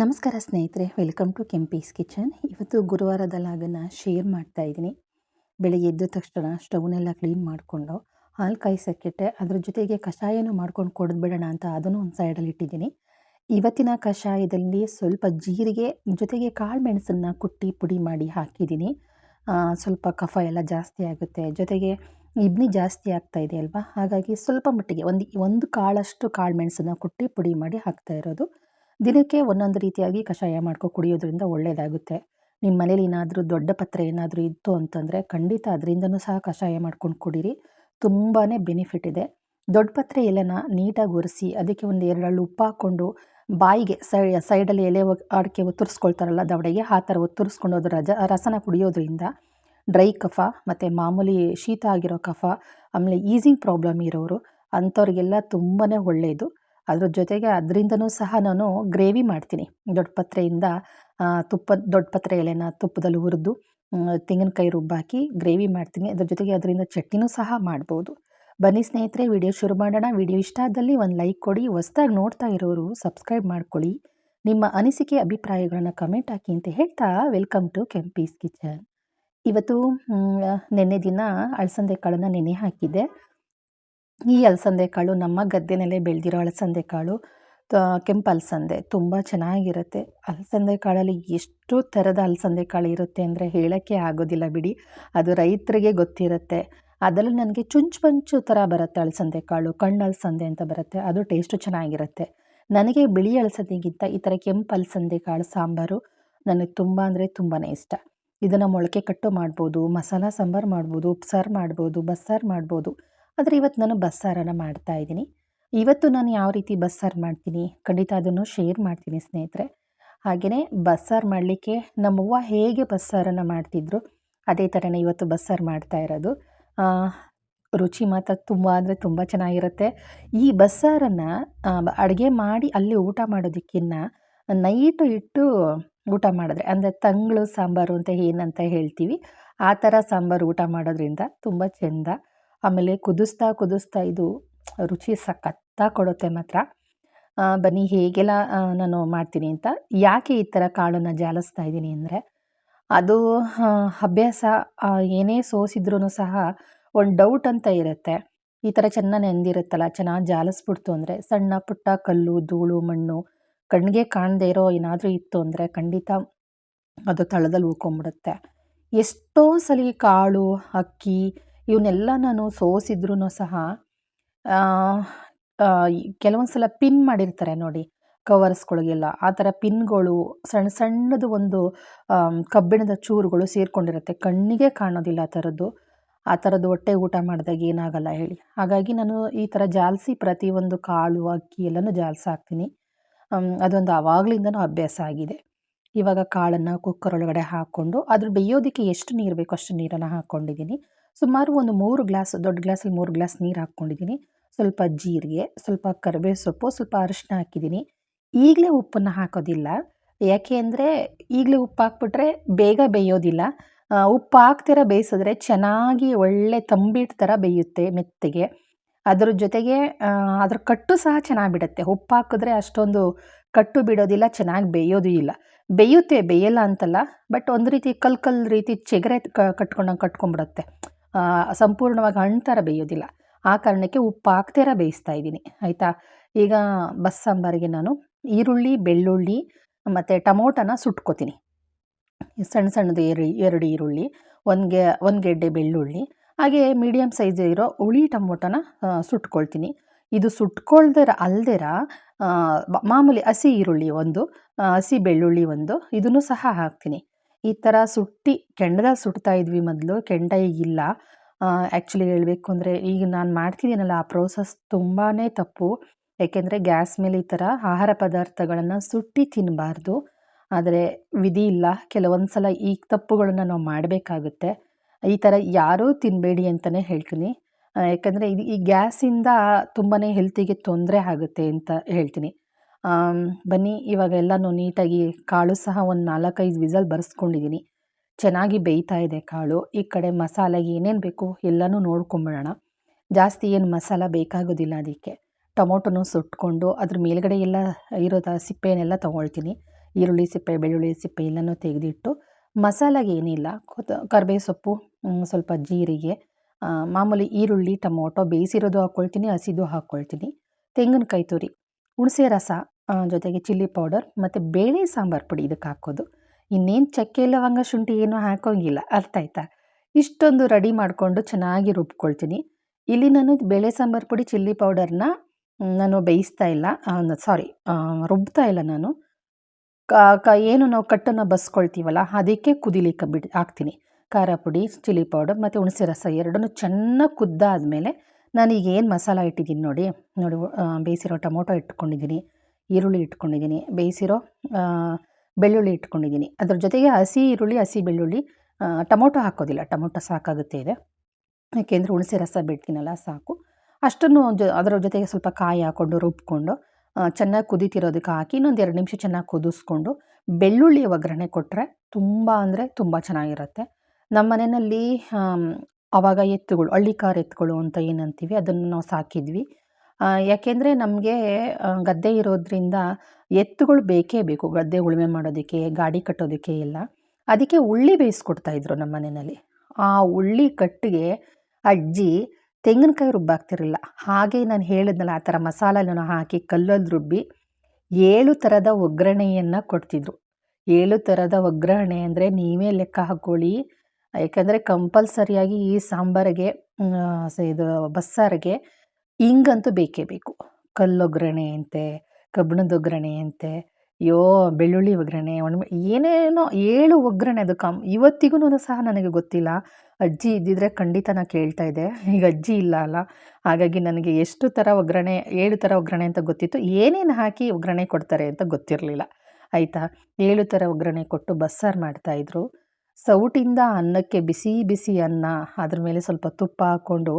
ನಮಸ್ಕಾರ ಸ್ನೇಹಿತರೆ, welcome to Kempee's kitchen. ಇವತ್ತು ಗುರುವಾರದ ಲಾಗನ್ನು ಶೇರ್ ಮಾಡ್ತಾ ಇದ್ದೀನಿ. ಬೆಳಿಗ್ಗೆ ಎದ್ದ ತಕ್ಷಣ ಸ್ಟವ್ನೆಲ್ಲ ಕ್ಲೀನ್ ಮಾಡಿಕೊಂಡು, ಹಾಲು ಕಾಯಿಸಕ್ಕಿಟ್ಟೆ, ಅದ್ರ ಜೊತೆಗೆ ಕಷಾಯನೂ ಮಾಡ್ಕೊಂಡು ಕೊಡ್ಬಿಡೋಣ ಅಂತ ಅದನ್ನು ಒಂದು ಸೈಡಲ್ಲಿ ಇಟ್ಟಿದ್ದೀನಿ. ಇವತ್ತಿನ ಕಷಾಯದಲ್ಲಿ ಸ್ವಲ್ಪ ಜೀರಿಗೆ, ಜೊತೆಗೆ ಕಾಳು ಮೆಣಸನ್ನು ಕುಟ್ಟಿ ಪುಡಿ ಮಾಡಿ ಹಾಕಿದ್ದೀನಿ. ಸ್ವಲ್ಪ ಕಫ ಎಲ್ಲ ಜಾಸ್ತಿ ಆಗುತ್ತೆ. ಜೊತೆಗೆ ಇಬ್ನಿ ಜಾಸ್ತಿ ಆಗ್ತಾ ಇದೆ ಅಲ್ವಾ? ಹಾಗಾಗಿ ಸ್ವಲ್ಪ ಮಟ್ಟಿಗೆ ಒಂದು ಒಂದು ಕಾಳಷ್ಟು ಕಾಳು ಮೆಣಸನ್ನು ಕುಟ್ಟಿ ಪುಡಿ ಮಾಡಿ ಹಾಕ್ತಾ ಇರೋದು. ದಿನಕ್ಕೆ ಒಂದೊಂದು ರೀತಿಯಾಗಿ ಕಷಾಯ ಮಾಡ್ಕೊ ಕುಡಿಯೋದ್ರಿಂದ ಒಳ್ಳೆಯದಾಗುತ್ತೆ ನಿಮ್ಮ ಮನೇಲಿ ಏನಾದರೂ ದೊಡ್ಡ ಪತ್ರೆ ಏನಾದರೂ ಇತ್ತು ಅಂತಂದರೆ ಖಂಡಿತ ಅದರಿಂದನೂ ಸಹ ಕಷಾಯ ಮಾಡ್ಕೊಂಡು ಕುಡೀರಿ. ತುಂಬಾ ಬೆನಿಫಿಟ್ ಇದೆ. ದೊಡ್ಡ ಪತ್ರೆ ಎಲೆನ ನೀಟಾಗಿ ಒರೆಸಿ, ಅದಕ್ಕೆ ಒಂದು ಎರಡಳ್ಳು ಉಪ್ಪು ಹಾಕ್ಕೊಂಡು ಬಾಯಿಗೆ ಸೈ, ಸೈಡಲ್ಲಿ ಎಲೆ ಅಡಿಕೆ ಒತ್ತರಿಸ್ಕೊಳ್ತಾರಲ್ಲ ದವಡೆಗೆ, ಆ ಥರ ಒತ್ತರಿಸ್ಕೊಂಡು ಅದು ರಜ, ರಸನ ಕುಡಿಯೋದ್ರಿಂದ ಡ್ರೈ ಕಫ ಮತ್ತು ಮಾಮೂಲಿ ಶೀತ ಆಗಿರೋ ಕಫ, ಆಮೇಲೆ ಈಸಿಂಗ್ ಪ್ರಾಬ್ಲಮ್ ಇರೋರು ಅಂಥವ್ರಿಗೆಲ್ಲ ತುಂಬಾ ಒಳ್ಳೆಯದು ಅದ್ರ ಜೊತೆಗೆ ಅದರಿಂದನೂ ಸಹ ನಾನು ಗ್ರೇವಿ ಮಾಡ್ತೀನಿ. ದೊಡ್ಡಪತ್ರೆಯಿಂದ ಆ, ತುಪ್ಪ ದೊಡ್ಡ ಪತ್ರೆ ಎಲೆನ ತುಪ್ಪದಲ್ಲಿ ಹುರಿದು ತೆಂಗಿನಕಾಯಿ ರುಬ್ಬಾಕಿ ಗ್ರೇವಿ ಮಾಡ್ತೀನಿ. ಅದ್ರ ಜೊತೆಗೆ ಅದರಿಂದ ಚಟ್ನಿನೂ ಸಹ ಮಾಡ್ಬೋದು. ಬನ್ನಿ ಸ್ನೇಹಿತರೆ ವಿಡಿಯೋ ಶುರು ಮಾಡೋಣ. ವಿಡಿಯೋ ಇಷ್ಟ ಆದಲ್ಲಿ ಒಂದು ಲೈಕ್ ಕೊಡಿ. ಹೊಸ್ದಾಗಿ ನೋಡ್ತಾ ಇರೋರು ಸಬ್ಸ್ಕ್ರೈಬ್ ಮಾಡ್ಕೊಳ್ಳಿ. ನಿಮ್ಮ ಅನಿಸಿಕೆ ಅಭಿಪ್ರಾಯಗಳನ್ನು ಕಮೆಂಟ್ ಹಾಕಿ ಅಂತ ಹೇಳ್ತಾ ವೆಲ್ಕಮ್ ಟು ಕೆಂಪೀಸ್ ಕಿಚನ್. ಇವತ್ತು ನೆನ್ನೆ ದಿನ ಅಳಸಂದೆ ಕಾಳನ್ನು ನೆನೆ ಹಾಕಿದ್ದೆ. ಈ ಅಲಸಂದೆ ಕಾಳು ನಮ್ಮ ಗದ್ದೆನಲ್ಲೇ ಬೆಳೆದಿರೋ ಅಲಸಂದೆ ಕಾಳು ಕೆಂಪು ಅಲಸಂದೆ ತುಂಬ ಚೆನ್ನಾಗಿರುತ್ತೆ. ಅಲಸಂದೆ ಕಾಳಲ್ಲಿ ಎಷ್ಟು ಥರದ ಅಲಸಂದೆ ಕಾಳು ಇರುತ್ತೆ ಅಂದರೆ ಹೇಳೋಕ್ಕೆ ಆಗೋದಿಲ್ಲ ಬಿಡಿ. ಅದು ರೈತರಿಗೆ ಗೊತ್ತಿರುತ್ತೆ. ಅದರಲ್ಲಿ ನನಗೆ ಚುಂಚು ಪಂಚು ಥರ ಬರುತ್ತೆ ಅಲಸಂದೆ ಕಾಳು ಕಣ್ಣು ಅಲಸಂದೆ ಅಂತ ಬರುತ್ತೆ. ಅದು ಟೇಸ್ಟು ಚೆನ್ನಾಗಿರುತ್ತೆ. ನನಗೆ ಬಿಳಿ ಅಲಸಂದೆಗಿಂತ ಈ ಥರ ಕೆಂಪು ಅಲಸಂದೆ ಕಾಳು ಸಾಂಬಾರು ನನಗೆ ತುಂಬ ಅಂದರೆ ತುಂಬಾ ಇಷ್ಟ. ಇದನ್ನು ಮೊಳಕೆ ಕಟ್ಟು ಮಾಡ್ಬೋದು, ಮಸಾಲ, ಸಾಂಬಾರು ಮಾಡ್ಬೋದು, ಉಪ್ಸಾರು ಮಾಡ್ಬೋದು, ಬಸ್ಸಾರು ಮಾಡ್ಬೋದು. ಆದರೆ ಇವತ್ತು ನಾನು ಬಸ್ಸಾರನ್ನು ಮಾಡ್ತಾ ಇದ್ದೀನಿ. ಇವತ್ತು ನಾನು ಯಾವ ರೀತಿ ಬಸ್ಸಾರು ಮಾಡ್ತೀನಿ, ಖಂಡಿತ ಅದನ್ನು ಶೇರ್ ಮಾಡ್ತೀನಿ ಸ್ನೇಹಿತರೆ. ಹಾಗೆಯೇ ಬಸ್ಸಾರು ಮಾಡಲಿಕ್ಕೆ ನಮ್ಮವ್ವ ಹೇಗೆ ಬಸ್ಸಾರನ್ನು ಮಾಡ್ತಿದ್ರು, ಅದೇ ಥರನೇ ಇವತ್ತು ಬಸ್ಸಾರು ಮಾಡ್ತಾ ಇರೋದು. ರುಚಿ ಮಾತ್ರ ತುಂಬ ಅಂದರೆ ತುಂಬ ಚೆನ್ನಾಗಿರುತ್ತೆ. ಈ ಬಸ್ಸಾರನ್ನು ಅಡುಗೆ ಮಾಡಿ ಅಲ್ಲಿ ಊಟ ಮಾಡೋದಕ್ಕಿಂತ ನೈಟು ಇಟ್ಟು ಊಟ ಮಾಡಿದ್ರೆ, ಅಂದರೆ ತಂಗಳು ಸಾಂಬಾರು ಅಂತ ಏನಂತ ಹೇಳ್ತೀವಿ, ಆ ಥರ ಸಾಂಬಾರು ಊಟ ಮಾಡೋದ್ರಿಂದ ತುಂಬ ಚೆಂದ ಆಮೇಲೆ ಕುದಿಸ್ತಾ ಕುದಿಸ್ತಾ ಇದು ರುಚಿ ಸಖತ್ತಾಗಿ ಕೊಡುತ್ತೆ ಮಾತ್ರ. ಬನ್ನಿ ಹೇಗೆಲ್ಲ ನಾನು ಮಾಡ್ತೀನಿ ಅಂತ. ಯಾಕೆ ಈ ಥರ ಕಾಳನ್ನು ಜಾಲಿಸ್ತಾ ಇದ್ದೀನಿ ಅಂದರೆ, ಅದು ಅಭ್ಯಾಸ ಏನೇ ಸೋಸಿದ್ರೂ ಸಹ ಒಂದು ಡೌಟ್ ಅಂತ ಇರುತ್ತೆ. ಈ ಥರ ಚೆನ್ನಾಗಿ ನೆಂದಿರುತ್ತಲ್ಲ ಚೆನ್ನಾಗಿ ಜಾಲಿಸ್ಬಿಡ್ತು ಅಂದರೆ, ಸಣ್ಣ ಪುಟ್ಟ ಕಲ್ಲು, ಧೂಳು, ಮಣ್ಣು ಕಣ್ಣಿಗೆ ಕಾಣದೇ ಇರೋ ಏನಾದರೂ ಇತ್ತು ಅಂದರೆ ಖಂಡಿತ ಅದು ತಳದಲ್ಲಿ ಉಳ್ಕೊಂಬಿಡುತ್ತೆ. ಎಷ್ಟೋ ಸಲ ಕಾಳು, ಅಕ್ಕಿ ಇವನ್ನೆಲ್ಲ ನಾನು ಸೋಸಿದ್ರೂ ಸಹ ಕೆಲವೊಂದು ಸಲ ಪಿನ್ ಮಾಡಿರ್ತಾರೆ ನೋಡಿ, ಕವರ್ಸ್ಗಳಿಗೆಲ್ಲ. ಆ ಥರ ಪಿನ್ಗಳು ಸಣ್ಣ ಸಣ್ಣದು ಒಂದು ಕಬ್ಬಿಣದ ಚೂರುಗಳು ಸೇರಿಕೊಂಡಿರುತ್ತೆ. ಕಣ್ಣಿಗೆ ಕಾಣೋದಿಲ್ಲ ಆ ಥರದ್ದು. ಆ ಥರದ್ದು ಹೊಟ್ಟೆ ಊಟ ಮಾಡಿದಾಗ ಏನಾಗಲ್ಲ ಹೇಳಿ. ಹಾಗಾಗಿ ನಾನು ಈ ಥರ ಜಾಲಿಸಿ ಪ್ರತಿಯೊಂದು ಕಾಳು ಅಕ್ಕಿ ಎಲ್ಲನೂ ಜಾಲಿಸಿ ಹಾಕ್ತೀನಿ. ಅದೊಂದು ಆವಾಗಲಿಂದನೂ ಅಭ್ಯಾಸ ಆಗಿದೆ. ಇವಾಗ ಕಾಳನ್ನು ಕುಕ್ಕರ್ ಒಳಗಡೆ ಹಾಕ್ಕೊಂಡು, ಅದ್ರ ಬೇಯೋದಕ್ಕೆ ಎಷ್ಟು ನೀರು ಬೇಕೋ ಅಷ್ಟು ನೀರನ್ನು ಹಾಕ್ಕೊಂಡಿದ್ದೀನಿ. ಸುಮಾರು ಒಂದು ಮೂರು ಗ್ಲಾಸ್, ದೊಡ್ಡ ಗ್ಲಾಸಲ್ಲಿ ಮೂರು ಗ್ಲಾಸ್ ನೀರು ಹಾಕ್ಕೊಂಡಿದ್ದೀನಿ. ಸ್ವಲ್ಪ ಜೀರಿಗೆ, ಸ್ವಲ್ಪ ಕರಿಬೇವು ಸೊಪ್ಪು ಸ್ವಲ್ಪ ಅರಿಶಿನ ಹಾಕಿದ್ದೀನಿ. ಈಗಲೇ ಉಪ್ಪನ್ನು ಹಾಕೋದಿಲ್ಲ. ಯಾಕೆ ಅಂದರೆ ಈಗಲೇ ಉಪ್ಪು ಹಾಕ್ಬಿಟ್ರೆ ಬೇಗ ಬೇಯೋದಿಲ್ಲ. ಉಪ್ಪು ಹಾಕ್ತಿರ ಬೇಯಿಸಿದ್ರೆ ಚೆನ್ನಾಗಿ ಒಳ್ಳೆ ತಂಬಿಟ್ಟು ಥರ ಬೇಯುತ್ತೆ ಮೆತ್ತಗೆ. ಅದ್ರ ಜೊತೆಗೆ ಅದ್ರ ಕಟ್ಟು ಸಹ ಚೆನ್ನಾಗಿ ಬಿಡುತ್ತೆ ಉಪ್ಪು ಹಾಕಿದ್ರೆ ಅಷ್ಟೊಂದು ಕಟ್ಟು ಬಿಡೋದಿಲ್ಲ, ಚೆನ್ನಾಗಿ ಬೇಯೋದು ಇಲ್ಲ. ಬೇಯುತ್ತೆ, ಬೇಯಲ್ಲ ಅಂತಲ್ಲ, ಬಟ್ ಒಂದು ರೀತಿ ಕಲ್ ಕಲ್ ರೀತಿ ಚಿಗರೆ ಕಟ್ಕೊಂಡಂಗೆ ಕಟ್ಕೊಂಡ್ಬಿಡುತ್ತೆ. ಸಂಪೂರ್ಣವಾಗಿ ಹಣ್ಣು ಥರ ಬೇಯೋದಿಲ್ಲ. ಆ ಕಾರಣಕ್ಕೆ ಉಪ್ಪು ಹಾಕ್ತೀರ ಬೇಯಿಸ್ತಾ ಇದ್ದೀನಿ. ಆಯಿತಾ? ಈಗ ಬಸ್ ಸಾಂಬಾರಿಗೆ ನಾನು ಈರುಳ್ಳಿ, ಬೆಳ್ಳುಳ್ಳಿ ಮತ್ತು ಟಮೋಟನ ಸುಟ್ಕೋತೀನಿ. ಸಣ್ಣ ಸಣ್ಣದು ಎರಡು ಈರುಳ್ಳಿ ಒಂದು ಗೆ ಒಂದು ಗೆಡ್ಡೆ ಬೆಳ್ಳುಳ್ಳಿ, ಹಾಗೆ ಮೀಡಿಯಮ್ ಸೈಜ್ ಇರೋ ಹುಳಿ ಟಮೋಟನ ಸುಟ್ಕೊಳ್ತೀನಿ. ಇದು ಸುಟ್ಕೊಳ್ದಿರ ಅಲ್ದಿರ ಮಾಮೂಲಿ ಹಸಿ ಈರುಳ್ಳಿ ಒಂದು ಹಸಿ ಬೆಳ್ಳುಳ್ಳಿ ಒಂದು, ಇದನ್ನು ಸಹ ಹಾಕ್ತೀನಿ. ಈ ಥರ ಸುಟ್ಟಿ ಕೆಂಡದಾಗ ಸುಡ್ತಾ ಇದ್ವಿ ಮೊದಲು, ಕೆಂಡ ಈಗಿಲ್ಲ ಆ್ಯಕ್ಚುಲಿ ಹೇಳಬೇಕು ಅಂದರೆ ಈಗ ನಾನು ಮಾಡ್ತಿದ್ದೀನಲ್ಲ, ಆ ಪ್ರೋಸೆಸ್ ತುಂಬಾ ತಪ್ಪು. ಯಾಕೆಂದರೆ ಗ್ಯಾಸ್ ಮೇಲೆ ಈ ಥರ ಆಹಾರ ಪದಾರ್ಥಗಳನ್ನು ಸುಟ್ಟಿ ತಿನ್ನಬಾರ್ದು ಆದರೆ ವಿಧಿ ಇಲ್ಲ. ಕೆಲವೊಂದು ಸಲ ಈ ತಪ್ಪುಗಳನ್ನು ನಾವು ಮಾಡಬೇಕಾಗುತ್ತೆ. ಈ ಥರ ಯಾರೂ ತಿನ್ನಬೇಡಿ ಅಂತಲೇ ಹೇಳ್ತೀನಿ. ಯಾಕಂದರೆ ಇದು ಈ ಗ್ಯಾಸಿಂದ ತುಂಬಾ ಹೆಲ್ತಿಗೆ ತೊಂದರೆ ಆಗುತ್ತೆ ಅಂತ ಹೇಳ್ತೀನಿ. ಬನ್ನಿ, ಇವಾಗ ಎಲ್ಲನೂ ನೀಟಾಗಿ ಕಾಳು ಸಹ ಒಂದು ನಾಲ್ಕೈದು ವಿಸಲ್ ಬರೆಸ್ಕೊಂಡಿದ್ದೀನಿ ಚೆನ್ನಾಗಿ ಬೇಯ್ತಾ ಇದೆ ಕಾಳು. ಈ ಕಡೆ ಮಸಾಲೆಗೆ ಏನೇನು ಬೇಕು ಎಲ್ಲನೂ ನೋಡ್ಕೊಂಬಿಡೋಣ. ಜಾಸ್ತಿ ಏನು ಮಸಾಲ ಬೇಕಾಗೋದಿಲ್ಲ ಅದಕ್ಕೆ. ಟೊಮೊಟೊನೂ ಸುಟ್ಕೊಂಡು ಅದ್ರ ಮೇಲ್ಗಡೆ ಎಲ್ಲ ಇರೋದ ಸಿಪ್ಪೆನೆಲ್ಲ ತೊಗೊಳ್ತೀನಿ. ಈರುಳ್ಳಿ ಸಿಪ್ಪೆ, ಬೆಳ್ಳುಳ್ಳಿ ಸಿಪ್ಪೆ ಎಲ್ಲನೂ ತೆಗೆದಿಟ್ಟು. ಮಸಾಲೆಗೆ ಏನಿಲ್ಲ. ಕೊತ್ತ ಕರಿಬೇವು ಸೊಪ್ಪು ಸ್ವಲ್ಪ ಜೀರಿಗೆ ಮಾಮೂಲಿ ಈರುಳ್ಳಿ, ಟೊಮೊಟೊ ಬೇಯಿಸಿರೋದು ಹಾಕ್ಕೊಳ್ತೀನಿ ಹಸಿದು ಹಾಕ್ಕೊಳ್ತೀನಿ ತೆಂಗಿನಕಾಯಿ ತುರಿ, ಹುಣಸೆ ರಸ. ಜೊತೆಗೆ ಚಿಲ್ಲಿ ಪೌಡರ್ ಮತ್ತು ಬೇಳೆ ಸಾಂಬಾರು ಪುಡಿ ಇದಕ್ಕೆ ಹಾಕೋದು. ಇನ್ನೇನು ಚಕ್ಕೆ ಲವಂಗ ಶುಂಠಿ ಏನೂ ಹಾಕೋಂಗಿಲ್ಲ, ಅರ್ಥ ಆಯ್ತಾ? ಇಷ್ಟೊಂದು ರೆಡಿ ಮಾಡಿಕೊಂಡು ಚೆನ್ನಾಗಿ ರುಬ್ಕೊಳ್ತೀನಿ. ಇಲ್ಲಿ ನಾನು ಬೇಳೆ ಸಾಂಬಾರು ಪುಡಿ, ಚಿಲ್ಲಿ ಪೌಡರ್ನ ನಾನು ಬೇಯಿಸ್ತಾ ಇಲ್ಲ. ಸಾರಿ ರುಬ್ತಾ ಇಲ್ಲ ನಾನು. ಕ ಏನು ನಾವು ಕಟ್ಟನ್ನು ಬಸ್ಕೊಳ್ತೀವಲ್ಲ, ಅದಕ್ಕೆ ಕುದಿಲಿಕ್ಕೆ ಬಿಡ್, ಹಾಕ್ತೀನಿ. ಖಾರ ಪುಡಿ, ಚಿಲ್ಲಿ ಪೌಡರ್ ಮತ್ತು ಹುಣಸೆ ರಸ ಎರಡನ್ನೂ ಚೆನ್ನಾಗಿ ಕುದ್ದಾದಮೇಲೆ ಈಗ ಏನು ಮಸಾಲ ಇಟ್ಟಿದ್ದೀನಿ ನೋಡಿ. ನೋಡಿ ಬೇಯಿಸಿರೋ ಟೊಮೊಟೊ ಇಟ್ಕೊಂಡಿದ್ದೀನಿ. ಈರುಳ್ಳಿ ಇಟ್ಕೊಂಡಿದ್ದೀನಿ. ಬೇಯಿಸಿರೋ ಬೆಳ್ಳುಳ್ಳಿ ಇಟ್ಕೊಂಡಿದ್ದೀನಿ. ಅದ್ರ ಜೊತೆಗೆ ಹಸಿ ಈರುಳ್ಳಿ, ಹಸಿ ಬೆಳ್ಳುಳ್ಳಿ ಟೊಮೊಟೊ ಹಾಕೋದಿಲ್ಲ. ಟೊಮೊಟೊ ಸಾಕಾಗುತ್ತೆ ಇದೆ. ಯಾಕೆಂದರೆ ಹುಣಸೆ ರಸ ಬಿಡ್ತೀನಲ್ಲ, ಸಾಕು. ಅಷ್ಟನ್ನು ಜೊ, ಅದರ ಜೊತೆಗೆ ಸ್ವಲ್ಪ ಕಾಯಿ ಹಾಕ್ಕೊಂಡು ರುಬ್ಕೊಂಡು ಚೆನ್ನಾಗಿ ಕುದಿತಿರೋದಕ್ಕೆ ಹಾಕಿ ಇನ್ನೊಂದು ಎರಡು ನಿಮಿಷ ಚೆನ್ನಾಗಿ ಕುದಿಸ್ಕೊಂಡು, ಬೆಳ್ಳುಳ್ಳಿ ಒಗ್ಗರಣೆ ಕೊಟ್ಟರೆ ತುಂಬ ಅಂದರೆ ತುಂಬ ಚೆನ್ನಾಗಿರುತ್ತೆ. ನಮ್ಮ ಮನೆಯಲ್ಲಿ ಆವಾಗ ಎತ್ತುಗಳು, ಹಳ್ಳಿಕಾರ್ ಎತ್ತುಗಳು ಅಂತ ಏನಂತೀವಿ, ಅದನ್ನು ನಾವು ಸಾಕಿದ್ವಿ. ಯಾಕೆಂದರೆ ನಮಗೆ ಗದ್ದೆ ಇರೋದ್ರಿಂದ ಎತ್ತುಗಳು ಬೇಕೇ ಬೇಕು. ಗದ್ದೆ ಉಳುಮೆ ಮಾಡೋದಕ್ಕೆ, ಗಾಡಿ ಕಟ್ಟೋದಕ್ಕೆ ಎಲ್ಲ. ಅದಕ್ಕೆ ಉಳ್ಳಿ ಬೇಯಿಸ್ಕೊಡ್ತಾಯಿದ್ರು ನಮ್ಮ ಮನೆಯಲ್ಲಿ. ಆ ಉಳ್ಳಿ ಕಟ್ಟಿಗೆ ಅಜ್ಜಿ ತೆಂಗಿನಕಾಯಿ ರುಬ್ಬಾಕ್ತಿರಲಿಲ್ಲ. ಹಾಗೆ ನಾನು ಹೇಳಿದ್ನಲ್ಲ, ಆ ಥರ ಮಸಾಲೆನ ಹಾಕಿ ಕಲ್ಲಲ್ಲಿ ರುಬ್ಬಿ ಏಳು ಥರದ ಒಗ್ಗರಣೆಯನ್ನು ಕೊಡ್ತಿದ್ರು. ಏಳು ಥರದ ಒಗ್ಗರಣೆ ಅಂದರೆ ನೀವೇ ಲೆಕ್ಕ ಹಾಕ್ಕೊಳ್ಳಿ. ಯಾಕಂದರೆ ಕಂಪಲ್ಸರಿಯಾಗಿ ಈ ಸಾಂಬಾರಿಗೆ ಇದು ಬಸ್ಸಾರಿಗೆ ಹಿಂಗಂತೂ ಬೇಕೇ ಬೇಕು. ಕಲ್ಲೊಗ್ಗರಣೆ ಅಂತೆ, ಕಬ್ಬಿಣದ ಒಗ್ಗರಣೆ ಅಂತೆ, ಅಯ್ಯೋ, ಬೆಳ್ಳುಳ್ಳಿ ಒಗ್ಗರಣೆ, ಒಣ, ಏನೇನೋ ಏಳು ಒಗ್ಗರಣೆ ಅದು ಕಮ್ ಇವತ್ತಿಗೂ ಸಹ ನನಗೆ ಗೊತ್ತಿಲ್ಲ. ಅಜ್ಜಿ ಇದ್ದಿದ್ರೆ ಖಂಡಿತ ನಾನು ಕೇಳ್ತಾ ಇದ್ದೆ. ಈಗ ಅಜ್ಜಿ ಇಲ್ಲ ಅಲ್ಲ. ಹಾಗಾಗಿ ನನಗೆ ಎಷ್ಟು ಥರ ಒಗ್ಗರಣೆ, ಏಳು ಥರ ಒಗ್ಗರಣೆ ಅಂತ ಗೊತ್ತಿತ್ತು. ಏನೇನು ಹಾಕಿ ಒಗ್ಗರಣೆ ಕೊಡ್ತಾರೆ ಅಂತ ಗೊತ್ತಿರಲಿಲ್ಲ. ಆಯಿತಾ? ಏಳು ಥರ ಒಗ್ಗರಣೆ ಕೊಟ್ಟು ಬಸ್ಸಾರು ಮಾಡ್ತಾಯಿದ್ರು ಸೌಟಿಂದ ಅನ್ನಕ್ಕೆ ಬಿಸಿ ಬಿಸಿ ಅನ್ನ, ಅದ್ರ ಮೇಲೆ ಸ್ವಲ್ಪ ತುಪ್ಪ ಹಾಕ್ಕೊಂಡು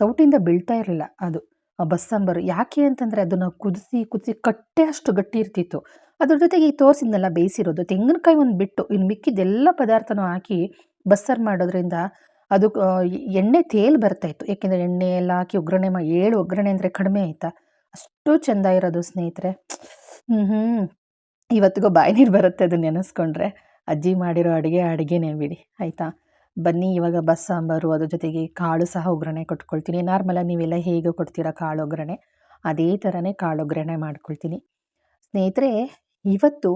ಸೌಟಿಂದ ಬೀಳ್ತಾ ಇರಲಿಲ್ಲ ಅದು. ಆ ಬಸ್ಸಾಂಬಾರು ಯಾಕೆ ಅಂತಂದರೆ ಅದನ್ನು ಕುದಿಸಿ ಕುದಿಸಿ ಕಟ್ಟೆ ಅಷ್ಟು ಗಟ್ಟಿ ಇರ್ತಿತ್ತು. ಅದ್ರ ಜೊತೆಗೆ ಈ ತೋರಿಸಿದ್ನೆಲ್ಲ ಬೇಯಿಸಿರೋದು, ತೆಂಗಿನಕಾಯಿ ಒಂದು ಬಿಟ್ಟು ಇನ್ನು ಮಿಕ್ಕಿದ್ದೆಲ್ಲ ಪದಾರ್ಥನೂ ಹಾಕಿ ಬಸ್ಸಾರು ಮಾಡೋದ್ರಿಂದ ಅದು ಎಣ್ಣೆ ತೇಲ್ ಬರ್ತಾಯಿತ್ತು ಏಕೆಂದರೆ ಎಣ್ಣೆ ಎಲ್ಲ ಹಾಕಿ ಒಗ್ಗರಣೆ ಮಾ, ಏಳು ಒಗ್ಗರಣೆ ಅಂದರೆ ಕಡಿಮೆ ಆಯಿತಾ. ಅಷ್ಟು ಚೆಂದ ಇರೋದು ಸ್ನೇಹಿತರೆ. ಹ್ಞೂ ಹ್ಞೂ ಇವತ್ತಿಗೂ ಬಾಯಿ ನೀರು ಬರುತ್ತೆ ಅದನ್ನ ನೆನೆಸ್ಕೊಂಡ್ರೆ. ಅಜ್ಜಿ ಮಾಡಿರೋ ಅಡುಗೆ ಅಡುಗೆನೇ ಬಿಡಿ. ಆಯಿತಾ? ಬನ್ನಿ, ಇವಾಗ ಬಸ್ ಸಾಂಬಾರು, ಅದ್ರ ಜೊತೆಗೆ ಕಾಳು ಸಹ ಒಗ್ಗರಣೆ ಕೊಟ್ಕೊಳ್ತೀನಿ. ನಾರ್ಮಲಾಗಿ ನೀವೆಲ್ಲ ಹೇಗೆ ಕೊಡ್ತೀರಾ ಕಾಳು ಒಗ್ಗರಣೆ? ಅದೇ ಥರನೇ ಕಾಳು ಒಗ್ಗರಣೆ ಮಾಡ್ಕೊಳ್ತೀನಿ. ಸ್ನೇಹಿತರೆ, ಇವತ್ತು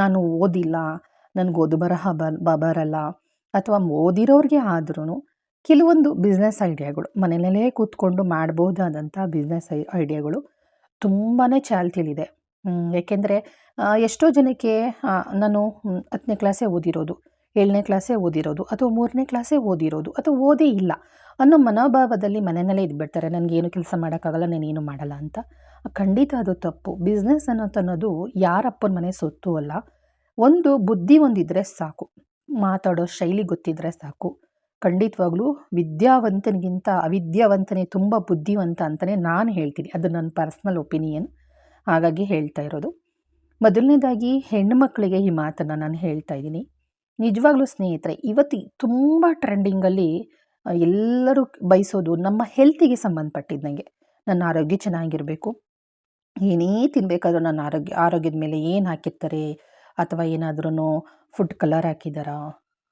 ನಾನು ಓದಿಲ್ಲ, ನನಗೆ ಓದು ಬರಹ ಬ ಬರಲ್ಲ, ಅಥವಾ ಓದಿರೋರಿಗೆ ಆದ್ರೂ ಕೆಲವೊಂದು ಬಿಸ್ನೆಸ್ ಐಡಿಯಾಗಳು, ಮನೆಯಲ್ಲೇ ಕೂತ್ಕೊಂಡು ಮಾಡ್ಬೋದಾದಂಥ ಬಿಸ್ನೆಸ್ ಐ, ಐಡಿಯಾಗಳು ತುಂಬಾ ಚಾಲ್ತಿಯಲ್ಲಿದೆ. ಏಕೆಂದರೆ ಎಷ್ಟೋ ಜನಕ್ಕೆ ನಾನು ಹತ್ತನೇ ಕ್ಲಾಸೇ ಓದಿರೋದು. ಏಳನೇ ಕ್ಲಾಸೇ ಓದಿರೋದು ಅಥವಾ ಮೂರನೇ ಕ್ಲಾಸೇ ಓದಿರೋದು ಅಥವಾ ಓದೇ ಇಲ್ಲ ಅನ್ನೋ ಮನೋಭಾವದಲ್ಲಿ ಮನೆಯಲ್ಲೇ ಇದ್ಬಿಡ್ತಾರೆ ನನಗೇನು ಕೆಲಸ ಮಾಡೋಕ್ಕಾಗಲ್ಲ ನಾನೇನು ಮಾಡಲ್ಲ ಅಂತ. ಖಂಡಿತ ಅದು ತಪ್ಪು. ಬಿಸ್ನೆಸ್ ಅನ್ನೋದು ಅನ್ನೋದು ಯಾರಪ್ಪನ ಮನೆ ಸೊತ್ತು ಅಲ್ಲ. ಒಂದು ಬುದ್ಧಿ ಒಂದಿದ್ರೆ ಸಾಕು. ಮಾತಾಡೋ ಶೈಲಿ ಗೊತ್ತಿದ್ರೆ ಸಾಕು. ಖಂಡಿತವಾಗ್ಲೂ ವಿದ್ಯಾವಂತನಿಗಿಂತ ಅವಿದ್ಯಾವಂತನೇ ತುಂಬ ಬುದ್ಧಿವಂತ ಅಂತಲೇ ನಾನು ಹೇಳ್ತೀನಿ. ಅದು ನನ್ನ ಪರ್ಸ್ನಲ್ ಒಪಿನಿಯನ್ ಹಾಗಾಗಿ ಹೇಳ್ತಾ ಇರೋದು. ಮೊದಲನೇದಾಗಿ ಹೆಣ್ಣು ಮಕ್ಕಳಿಗೆ ಈ ಮಾತನ್ನು ನಾನು ಹೇಳ್ತಾ ಇದ್ದೀನಿ. ನಿಜವಾಗ್ಲೂ ಸ್ನೇಹಿತರೆ, ಇವತ್ತು ತುಂಬ ಟ್ರೆಂಡಿಂಗಲ್ಲಿ ಎಲ್ಲರೂ ಬಯಸೋದು ನಮ್ಮ ಹೆಲ್ತಿಗೆ ಸಂಬಂಧಪಟ್ಟಿದ್ದಂಗೆ. ನನ್ನ ಆರೋಗ್ಯ ಚೆನ್ನಾಗಿರಬೇಕು. ಏನೇ ತಿನ್ನಬೇಕಾದ್ರೂ ನನ್ನ ಆರೋಗ್ಯ, ಆರೋಗ್ಯದ ಮೇಲೆ ಏನು ಹಾಕಿರ್ತಾರೆ? ಅಥವಾ ಏನಾದ್ರೂ ಫುಡ್ ಕಲರ್ ಹಾಕಿದಾರಾ?